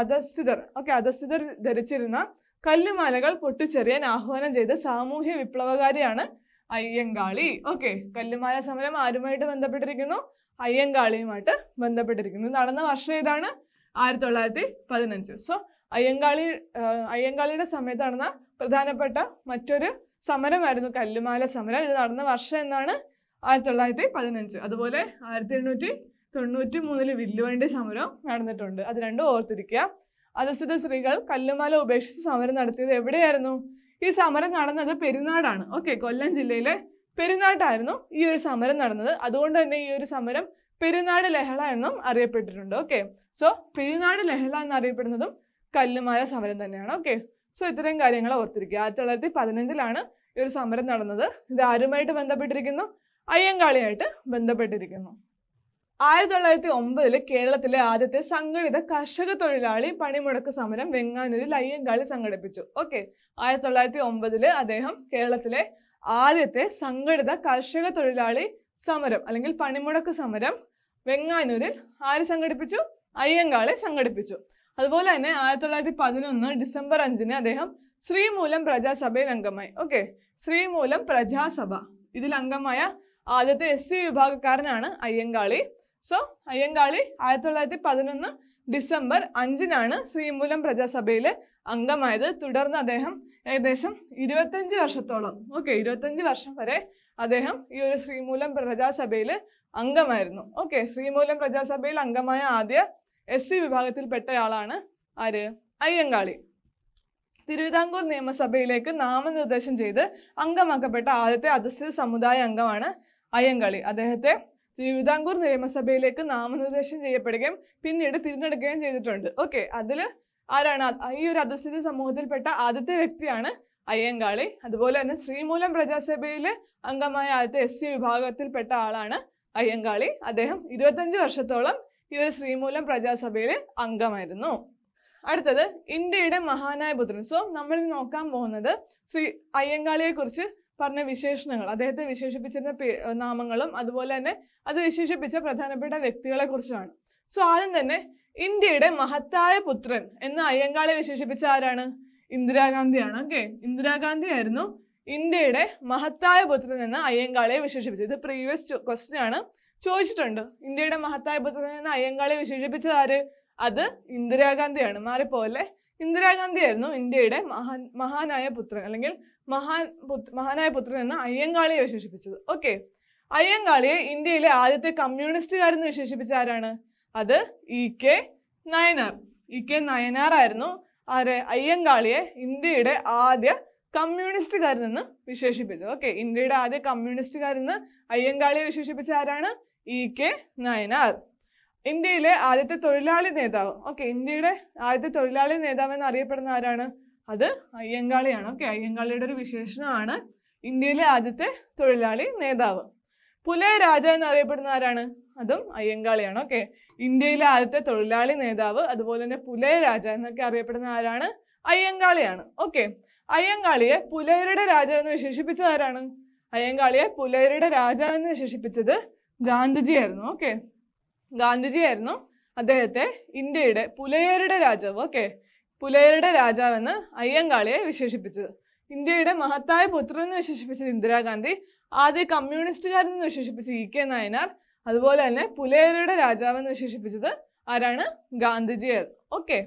അധസ്ഥിതർ ഓക്കെ അധസ്ഥിതർ ധരിച്ചിരുന്ന കല്ലുമാലകൾ പൊട്ടിച്ചെറിയാൻ ആഹ്വാനം ചെയ്ത സാമൂഹ്യ വിപ്ലവകാരിയാണ് അയ്യങ്കാളി. ഓക്കെ കല്ലുമാല സമരം ആരുമായിട്ട് ബന്ധപ്പെട്ടിരിക്കുന്നു? അയ്യങ്കാളിയുമായിട്ട് ബന്ധപ്പെട്ടിരിക്കുന്നു. നടന്ന വർഷം ഏതാണ്? ആയിരത്തി തൊള്ളായിരത്തി പതിനഞ്ച് സോ അയ്യങ്കാളി അയ്യങ്കാളിയുടെ സമയത്ത് നടന്ന പ്രധാനപ്പെട്ട മറ്റൊരു സമരമായിരുന്നു കല്ലുമാല സമരം. ഇത് നടന്ന വർഷം എന്നാണ്? ആയിരത്തി തൊള്ളായിരത്തി പതിനഞ്ച് അതുപോലെ ആയിരത്തി എണ്ണൂറ്റി തൊണ്ണൂറ്റി മൂന്നിൽ വില്ലുവണ്ടി സമരം നടന്നിട്ടുണ്ട്. അത് രണ്ടും ഓർത്തിരിക്കുക. അധസ്ഥിത സ്ത്രീകൾ കല്ലുമാല ഉപേക്ഷിച്ച് സമരം നടത്തിയത് എവിടെയായിരുന്നു? ഈ സമരം നടന്നത് പെരുന്നാടാണ്. ഓക്കെ കൊല്ലം ജില്ലയിലെ പെരുന്നാട്ടായിരുന്നു ഈ ഒരു സമരം നടന്നത്. അതുകൊണ്ട് തന്നെ ഈ ഒരു സമരം പെരുന്നാട് ലഹള എന്നും അറിയപ്പെട്ടിട്ടുണ്ട്. ഓക്കെ സോ പെരുന്നാട് ലഹള എന്നറിയപ്പെടുന്നതും കല്ലുമാല സമരം തന്നെയാണ്. ഓക്കെ സോ ഇത്രയും കാര്യങ്ങൾ ഓർത്തിരിക്കുക. ആയിരത്തി തൊള്ളായിരത്തി പതിനഞ്ചിലാണ് ഈ ഒരു സമരം നടന്നത്. ഇത് ആരുമായിട്ട് ബന്ധപ്പെട്ടിരിക്കുന്നു? അയ്യങ്കാളിയായിട്ട് ബന്ധപ്പെട്ടിരിക്കുന്നു. ആയിരത്തി തൊള്ളായിരത്തി ഒമ്പതിൽ കേരളത്തിലെ ആദ്യത്തെ സംഘടിത കർഷക തൊഴിലാളി പണിമുടക്ക് സമരം വെങ്ങാനൂരിൽ അയ്യങ്കാളി സംഘടിപ്പിച്ചു. ഓക്കെ ആയിരത്തി തൊള്ളായിരത്തി ഒമ്പതിൽ അദ്ദേഹം കേരളത്തിലെ ആദ്യത്തെ സംഘടിത കർഷക തൊഴിലാളി സമരം അല്ലെങ്കിൽ പണിമുടക്ക് സമരം വെങ്ങാനൂരിൽ ആര് സംഘടിപ്പിച്ചു? അയ്യങ്കാളി സംഘടിപ്പിച്ചു. അതുപോലെ തന്നെ ആയിരത്തി തൊള്ളായിരത്തി പതിനൊന്ന് ഡിസംബർ അഞ്ചിന് അദ്ദേഹം ശ്രീമൂലം പ്രജാസഭയിൽ അംഗമായി. ഓക്കെ ശ്രീമൂലം പ്രജാസഭ. ഇതിൽ അംഗമായ ആദ്യത്തെ എസ് സി വിഭാഗക്കാരനാണ് അയ്യങ്കാളി. സോ അയ്യങ്കാളി ആയിരത്തി തൊള്ളായിരത്തി പതിനൊന്ന് ഡിസംബർ അഞ്ചിനാണ് ശ്രീമൂലം പ്രജാസഭയിൽ അംഗമായത്. തുടർന്ന് അദ്ദേഹം ഏകദേശം ഇരുപത്തഞ്ച് വർഷത്തോളം ഓക്കെ ഇരുപത്തഞ്ച് വർഷം വരെ അദ്ദേഹം ഈ ഒരു ശ്രീമൂലം പ്രജാസഭയിൽ അംഗമായിരുന്നു. ഓക്കെ ശ്രീമൂലം പ്രജാസഭയിൽ അംഗമായ ആദ്യ എസ് സി വിഭാഗത്തിൽപ്പെട്ടയാളാണ് ആര്? അയ്യങ്കാളി. തിരുവിതാംകൂർ നിയമസഭയിലേക്ക് നാമനിർദ്ദേശം ചെയ്ത് അംഗമാക്കപ്പെട്ട ആദ്യത്തെ അധസ്ഥിത സമുദായ അംഗമാണ് അയ്യങ്കാളി. അദ്ദേഹത്തെ തിരുവിതാംകൂർ നിയമസഭയിലേക്ക് നാമനിർദ്ദേശം ചെയ്യപ്പെടുകയും പിന്നീട് തിരഞ്ഞെടുക്കുകയും ചെയ്തിട്ടുണ്ട്. ഓക്കെ അതിൽ ആരാണ്? ഈ ഒരു അധസ്ഥിത സമൂഹത്തിൽപ്പെട്ട ആദ്യത്തെ വ്യക്തിയാണ് അയ്യങ്കാളി. അതുപോലെ തന്നെ ശ്രീമൂലം പ്രജാസഭയിലെ അംഗമായ ആദ്യത്തെ എസ് സി വിഭാഗത്തിൽപ്പെട്ട ആളാണ് അയ്യങ്കാളി. അദ്ദേഹം ഇരുപത്തഞ്ച് വർഷത്തോളം ഈ ഒരു ശ്രീമൂലം പ്രജാസഭയിൽ അംഗമായിരുന്നു. അടുത്തത് ഇന്ത്യയുടെ മഹാനായ പുത്രൻ. സോ നമ്മൾ നോക്കാൻ പോകുന്നത് ശ്രീ അയ്യങ്കാളിയെ കുറിച്ച് പറഞ്ഞ വിശേഷണങ്ങൾ അദ്ദേഹത്തെ വിശേഷിപ്പിച്ചിരുന്ന നാമങ്ങളും അതുപോലെ തന്നെ അത് വിശേഷിപ്പിച്ച പ്രധാനപ്പെട്ട വ്യക്തികളെ കുറിച്ചാണ്. സോ ആദ്യം തന്നെ ഇന്ത്യയുടെ മഹത്തായ പുത്രൻ എന്ന് അയ്യങ്കാളിയെ വിശേഷിപ്പിച്ച ആരാണ്? ഇന്ദിരാഗാന്ധിയാണ് ഓക്കെ ഇന്ദിരാഗാന്ധി ആയിരുന്നു ഇന്ത്യയുടെ മഹത്തായ പുത്രൻ എന്ന് അയ്യങ്കാളിയെ വിശേഷിപ്പിച്ചത്. ഇത് പ്രീവിയസ് ക്വസ്റ്റ്യൻ ആണ്. ചോദിച്ചിട്ടുണ്ട് ഇന്ത്യയുടെ മഹത്തായ പുത്രൻ എന്ന് അയ്യങ്കാളിയെ വിശേഷിപ്പിച്ചത് ആര്? അത് ഇന്ദിരാഗാന്ധിയാണ്. മാറിപ്പോലെ ഇന്ദിരാഗാന്ധി ആയിരുന്നു ഇന്ത്യയുടെ മഹാൻ മഹാനായ പുത്രൻ അല്ലെങ്കിൽ മഹാൻ മഹാനായ പുത്രൻ എന്ന് അയ്യങ്കാളിയെ വിശേഷിപ്പിച്ചത്. ഓക്കെ അയ്യങ്കാളിയെ ഇന്ത്യയിലെ ആദ്യത്തെ കമ്മ്യൂണിസ്റ്റുകാരെന്ന് വിശേഷിപ്പിച്ച ആരാണ്? അത് E K Nayanar. E K Nayanar ആയിരുന്നു ആര്? അയ്യങ്കാളിയെ ഇന്ത്യയുടെ ആദ്യ കമ്മ്യൂണിസ്റ്റുകാരനെന്ന് വിശേഷിപ്പിച്ചത്. ഓക്കെ ഇന്ത്യയുടെ ആദ്യ കമ്മ്യൂണിസ്റ്റുകാരെന്ന് അയ്യങ്കാളിയെ വിശേഷിപ്പിച്ച ആരാണ്? E K Nayanar. ഇന്ത്യയിലെ ആദ്യത്തെ തൊഴിലാളി നേതാവ്. ഓക്കെ ഇന്ത്യയുടെ ആദ്യത്തെ തൊഴിലാളി നേതാവ് എന്ന് അറിയപ്പെടുന്ന ആരാണ്? അത് അയ്യങ്കാളിയാണ്. ഓക്കെ അയ്യങ്കാളിയുടെ ഒരു വിശേഷണമാണ് ഇന്ത്യയിലെ ആദ്യത്തെ തൊഴിലാളി നേതാവ്. പുലയ എന്ന് അറിയപ്പെടുന്ന ആരാണ്? അതും അയ്യങ്കാളിയാണ്. ഓക്കെ ഇന്ത്യയിലെ ആദ്യത്തെ തൊഴിലാളി നേതാവ് അതുപോലെ തന്നെ പുലയ രാജ എന്നൊക്കെ അറിയപ്പെടുന്ന ആരാണ്? അയ്യങ്കാളിയാണ്. ഓക്കെ അയ്യങ്കാളിയെ പുലയരുടെ രാജ എന്ന് വിശേഷിപ്പിച്ചത് ആരാണ്? അയ്യങ്കാളിയെ പുലയരുടെ രാജ എന്ന് വിശേഷിപ്പിച്ചത് ഗാന്ധിജി ആയിരുന്നു ഓക്കെ ഗാന്ധിജി ആയിരുന്നു അദ്ദേഹത്തെ ഇന്ത്യയുടെ പുലയരുടെ രാജാവ് ഓക്കെ പുലയരുടെ രാജാവെന്ന് അയ്യങ്കാളിയെ വിശേഷിപ്പിച്ചത്. ഇന്ത്യയുടെ മഹത്തായ പുത്രൻ എന്ന് വിശേഷിപ്പിച്ചത് ഇന്ദിരാഗാന്ധി ആദ്യ കമ്മ്യൂണിസ്റ്റുകാരൻ എന്ന് വിശേഷിപ്പിച്ച ഇ കെ നായനാർ അതുപോലെ തന്നെ പുലയരുടെ രാജാവ് എന്ന് വിശേഷിപ്പിച്ചത് ആരാണ്? ഗാന്ധിജി ആയിരുന്നു ഓക്കെ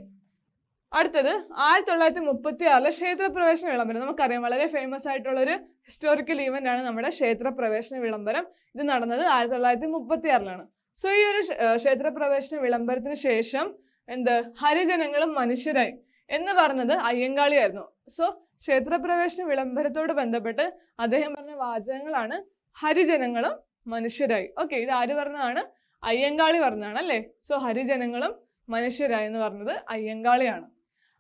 അടുത്തത് ആയിരത്തി തൊള്ളായിരത്തി മുപ്പത്തി ആറിലെ ക്ഷേത്രപ്രവേശന വിളംബരം. നമുക്കറിയാം വളരെ ഫേമസ് ആയിട്ടുള്ള ഒരു ഹിസ്റ്റോറിക്കൽ ഈവന്റ് ആണ് നമ്മുടെ ക്ഷേത്രപ്രവേശന വിളംബരം. ഇത് നടന്നത് ആയിരത്തി തൊള്ളായിരത്തി മുപ്പത്തി ആറിലാണ് സോ ഈ ഒരു ക്ഷേത്രപ്രവേശന വിളംബരത്തിന് ശേഷം എന്ത്? ഹരിജനങ്ങളും മനുഷ്യരായി. എന്ന് പറഞ്ഞത് അയ്യങ്കാളിയായിരുന്നു. സോ ക്ഷേത്രപ്രവേശന വിളംബരത്തോട് ബന്ധപ്പെട്ട് അദ്ദേഹം പറഞ്ഞ വാചകങ്ങളാണ് ഹരിജനങ്ങളും മനുഷ്യരായി. ഓക്കെ ഇത് ആര് പറഞ്ഞതാണ്? അയ്യങ്കാളി പറഞ്ഞതാണ് അല്ലേ? സോ ഹരിജനങ്ങളും മനുഷ്യരായി എന്ന് പറഞ്ഞത് അയ്യങ്കാളിയാണ്.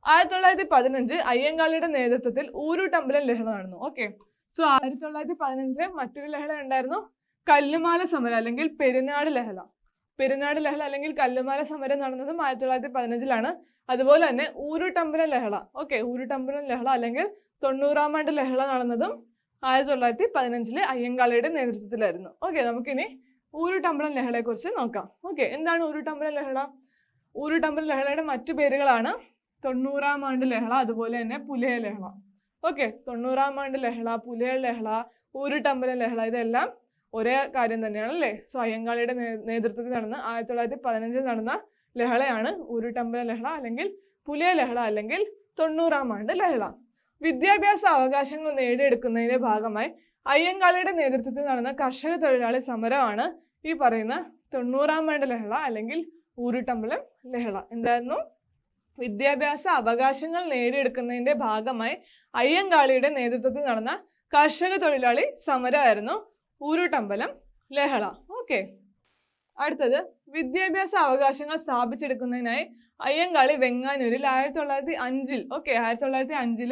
ആയിരത്തി തൊള്ളായിരത്തി പതിനഞ്ച് അയ്യങ്കാളിയുടെ നേതൃത്വത്തിൽ ഊരുട്ടമ്പലം ലഹള നടന്നു. ഓക്കെ സോ ആയിരത്തി തൊള്ളായിരത്തി പതിനഞ്ചിലെ മറ്റൊരു ലഹള ഉണ്ടായിരുന്നു. കല്ലുമാല സമരം അല്ലെങ്കിൽ പെരുന്നാട് ലഹള. പെരുന്നാട് ലഹള അല്ലെങ്കിൽ കല്ലുമാല സമരം നടന്നതും ആയിരത്തി തൊള്ളായിരത്തി പതിനഞ്ചിലാണ്. അതുപോലെ തന്നെ ഊരുട്ടമ്പലം ലഹള. ഓക്കെ ഊരുട്ടമ്പലം ലഹള അല്ലെങ്കിൽ തൊണ്ണൂറാം ആണ്ട് ലഹള നടന്നതും ആയിരത്തി തൊള്ളായിരത്തി പതിനഞ്ചിലെ അയ്യങ്കാളിയുടെ നേതൃത്വത്തിലായിരുന്നു. ഓക്കെ നമുക്കിനി ഊരുട്ടമ്പലം ലഹളയെ കുറിച്ച് നോക്കാം. ഓക്കെ എന്താണ് ഊരുട്ടമ്പലം ലഹള? ഊരുട്ടമ്പലം ലഹളയുടെ മറ്റു പേരുകളാണ് തൊണ്ണൂറാം ആണ്ട് ലഹള അതുപോലെ തന്നെ പുലയ ലഹള. ഓക്കെ തൊണ്ണൂറാം ആണ്ട് ലഹള പുലയ ലഹള ഊരുട്ടമ്പലം ലഹള ഇതെല്ലാം ഒരേ കാര്യം തന്നെയാണ് അല്ലേ? സോ അയ്യങ്കാളിയുടെ നേ- നേതൃത്വത്തിൽ നടന്ന ആയിരത്തി തൊള്ളായിരത്തി പതിനഞ്ചിൽ നടന്ന ലഹളയാണ് ഊരുട്ടമ്പലം ലഹള അല്ലെങ്കിൽ പുലിയ ലഹള അല്ലെങ്കിൽ തൊണ്ണൂറാം ആണ്ട് ലഹള. വിദ്യാഭ്യാസ അവകാശങ്ങൾ നേടിയെടുക്കുന്നതിന്റെ ഭാഗമായി അയ്യങ്കാളിയുടെ നേതൃത്വത്തിൽ നടന്ന കർഷക തൊഴിലാളി സമരമാണ് ഈ പറയുന്ന തൊണ്ണൂറാം ആണ്ട് ലഹള അല്ലെങ്കിൽ ഊരുട്ടമ്പലം ലഹള. എന്തായിരുന്നു? വിദ്യാഭ്യാസ അവകാശങ്ങൾ നേടിയെടുക്കുന്നതിന്റെ ഭാഗമായി അയ്യങ്കാളിയുടെ നേതൃത്വത്തിൽ നടന്ന കർഷക തൊഴിലാളി സമരമായിരുന്നു. ഊരുട്ടമ്പലം ലഹള. ഓക്കെ. അടുത്തത് വിദ്യാഭ്യാസ അവകാശങ്ങൾ സ്ഥാപിച്ചെടുക്കുന്നതിനായി അയ്യങ്കാളി വെങ്ങാനൂരിൽ ആയിരത്തി തൊള്ളായിരത്തി അഞ്ചിൽ ഓക്കെ ആയിരത്തി തൊള്ളായിരത്തി അഞ്ചിൽ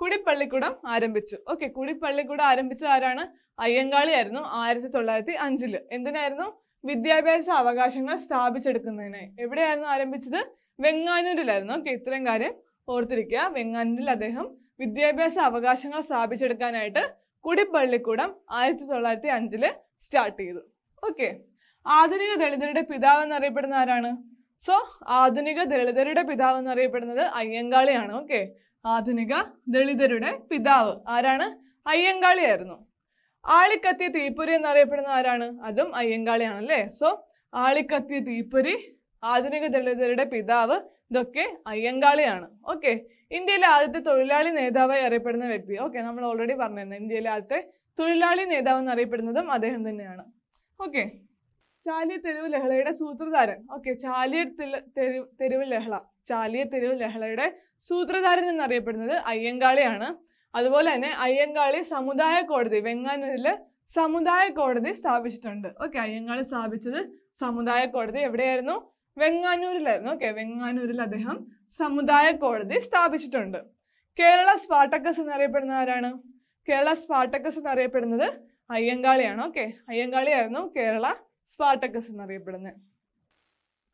കുടിപ്പള്ളിക്കുടം ആരംഭിച്ചു. ഓക്കെ കുടിപ്പള്ളിക്കുടം ആരംഭിച്ചത് ആരാണ്? അയ്യങ്കാളി ആയിരുന്നു ആയിരത്തി തൊള്ളായിരത്തി അഞ്ചിൽ എന്തിനായിരുന്നു? വിദ്യാഭ്യാസ അവകാശങ്ങൾ സ്ഥാപിച്ചെടുക്കുന്നതിനായി എവിടെയായിരുന്നു ആരംഭിച്ചത്? വെങ്ങാനൂരിലായിരുന്നു. ഓക്കെ ഇത്രയും കാര്യം ഓർത്തിരിക്കുക. വെങ്ങാനൂരിൽ അദ്ദേഹം വിദ്യാഭ്യാസ അവകാശങ്ങൾ സ്ഥാപിച്ചെടുക്കാനായിട്ട് കുടിപ്പള്ളിക്കൂടം ആയിരത്തി തൊള്ളായിരത്തി അഞ്ചിൽ സ്റ്റാർട്ട് ചെയ്തു. ഓക്കെ ആധുനിക ദളിതരുടെ പിതാവ് എന്നറിയപ്പെടുന്ന ആരാണ്? സോ ആധുനിക ദളിതരുടെ പിതാവ് എന്നറിയപ്പെടുന്നത് അയ്യങ്കാളിയാണ്. ഓക്കെ ആധുനിക ദളിതരുടെ പിതാവ് ആരാണ്? അയ്യങ്കാളിയായിരുന്നു ആളിക്കത്തിയ തീപ്പൊരി എന്നറിയപ്പെടുന്ന ആരാണ്? അതും അയ്യങ്കാളിയാണ് അല്ലേ? സോ ആളിക്കത്തിയ തീപ്പൊരി ആധുനിക ദളിതരുടെ പിതാവ് ഇതൊക്കെ അയ്യങ്കാളിയാണ്. ഓക്കെ ഇന്ത്യയിലെ ആദ്യത്തെ തൊഴിലാളി നേതാവായി അറിയപ്പെടുന്ന വ്യക്തി. ഓക്കെ നമ്മൾ ഓൾറെഡി പറഞ്ഞിരുന്നു. ഇന്ത്യയിലെ ആദ്യത്തെ തൊഴിലാളി നേതാവ് എന്നറിയപ്പെടുന്നതും അദ്ദേഹം തന്നെയാണ്. ഓക്കെ ചാലിയ തെരുവ് ലഹളയുടെ സൂത്രധാരൻ. ഓക്കെ ചാലിയ തെരുവ് ലഹള. ചാലിയ തെരുവ് ലഹളയുടെ സൂത്രധാരൻ എന്നറിയപ്പെടുന്നത് അയ്യങ്കാളിയാണ്. അതുപോലെ തന്നെ അയ്യങ്കാളി സമുദായ കോടതി വെങ്ങാനൂരിൽ സമുദായ കോടതി സ്ഥാപിച്ചിട്ടുണ്ട്. ഓക്കെ അയ്യങ്കാളി സ്ഥാപിച്ചത് സമുദായ കോടതി എവിടെയായിരുന്നു? വെങ്ങാനൂരിലായിരുന്നു. ഓക്കെ വെങ്ങാനൂരിൽ അദ്ദേഹം സമുദായ കോടതി സ്ഥാപിച്ചിട്ടുണ്ട്. കേരള സ്പാർട്ടക്കസ് എന്നറിയപ്പെടുന്ന ആരാണ്? കേരള സ്പാർട്ടക്കസ് എന്നറിയപ്പെടുന്നത് അയ്യങ്കാളിയാണ്. ഓക്കെ അയ്യങ്കാളിയായിരുന്നു കേരള സ്പാർട്ടക്കസ് എന്നറിയപ്പെടുന്നത്.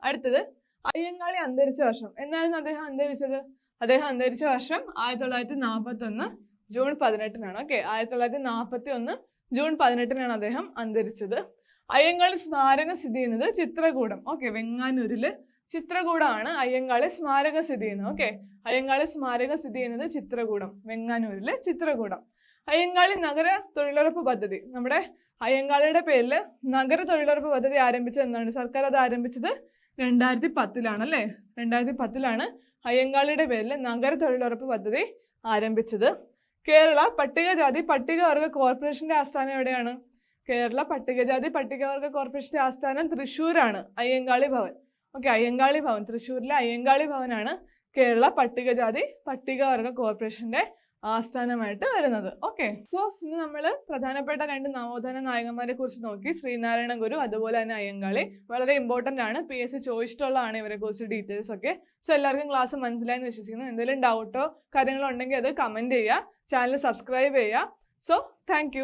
അടുത്തത് അയ്യങ്കാളി അന്തരിച്ച വർഷം. എന്നായിരുന്നു അദ്ദേഹം അന്തരിച്ചത്? അദ്ദേഹം അന്തരിച്ച വർഷം ആയിരത്തി തൊള്ളായിരത്തി നാൽപ്പത്തി ഒന്ന് ജൂൺ പതിനെട്ടിനാണ്. ഓക്കെ ആയിരത്തി തൊള്ളായിരത്തി നാൽപ്പത്തി ഒന്ന് ജൂൺ പതിനെട്ടിനാണ് അദ്ദേഹം അന്തരിച്ചത്. അയ്യങ്കാളി സ്മാരകം സ്ഥിതി ചെയ്യുന്നത് ചിത്രകൂടം. ഓക്കെ വെങ്ങാനൂരിൽ ചിത്രകൂടമാണ് അയ്യങ്കാളി സ്മാരകം സ്ഥിതി ചെയ്യുന്നത്. ഓക്കെ അയ്യങ്കാളി സ്മാരകം സ്ഥിതി ചെയ്യുന്നത് ചിത്രകൂടം വെങ്ങാനൂരിൽ ചിത്രകൂടം. അയ്യങ്കാളി നഗര തൊഴിലുറപ്പ് പദ്ധതി. നമ്മുടെ അയ്യങ്കാളിയുടെ പേരിൽ നഗര തൊഴിലുറപ്പ് പദ്ധതി ആരംഭിച്ചത് എന്നാണ് സർക്കാർ അത് ആരംഭിച്ചത് രണ്ടായിരത്തി പത്തിലാണ് അല്ലേ രണ്ടായിരത്തി പത്തിലാണ് അയ്യങ്കാളിയുടെ പേരിൽ നഗര തൊഴിലുറപ്പ് പദ്ധതി ആരംഭിച്ചത്. കേരള പട്ടികജാതി പട്ടികവർഗ കോർപ്പറേഷന്റെ ആസ്ഥാനം എവിടെയാണ്? കേരള പട്ടികജാതി പട്ടികവർഗ കോർപ്പറേഷന്റെ ആസ്ഥാനം തൃശ്ശൂരാണ് അയ്യങ്കാളി ഭവൻ. ഓക്കെ അയ്യങ്കാളി ഭവൻ തൃശ്ശൂരിലെ അയ്യങ്കാളി ഭവനാണ് കേരള പട്ടികജാതി പട്ടികവർഗ കോർപ്പറേഷന്റെ ആസ്ഥാനമായിട്ട് വരുന്നത്. ഓക്കെ സോ ഇന്ന് നമ്മൾ പ്രധാനപ്പെട്ട രണ്ട് നവോത്ഥാന നായകന്മാരെ കുറിച്ച് നോക്കി. ശ്രീനാരായണ ഗുരു അതുപോലെ തന്നെ അയ്യങ്കാളി. വളരെ ഇമ്പോർട്ടന്റ് ആണ്. പി എസ് സി ചോദിച്ചിട്ടുള്ളതാണ് ഇവരെ കുറിച്ച് ഡീറ്റെയിൽസ് ഒക്കെ. സോ എല്ലാവർക്കും ക്ലാസ് മനസ്സിലായെന്ന് വിശ്വസിക്കുന്നു. എന്തെങ്കിലും ഡൗട്ടോ കാര്യങ്ങളോ ഉണ്ടെങ്കിൽ അത് കമന്റ് ചെയ്യുക. ചാനൽ സബ്സ്ക്രൈബ് ചെയ്യുക. So thank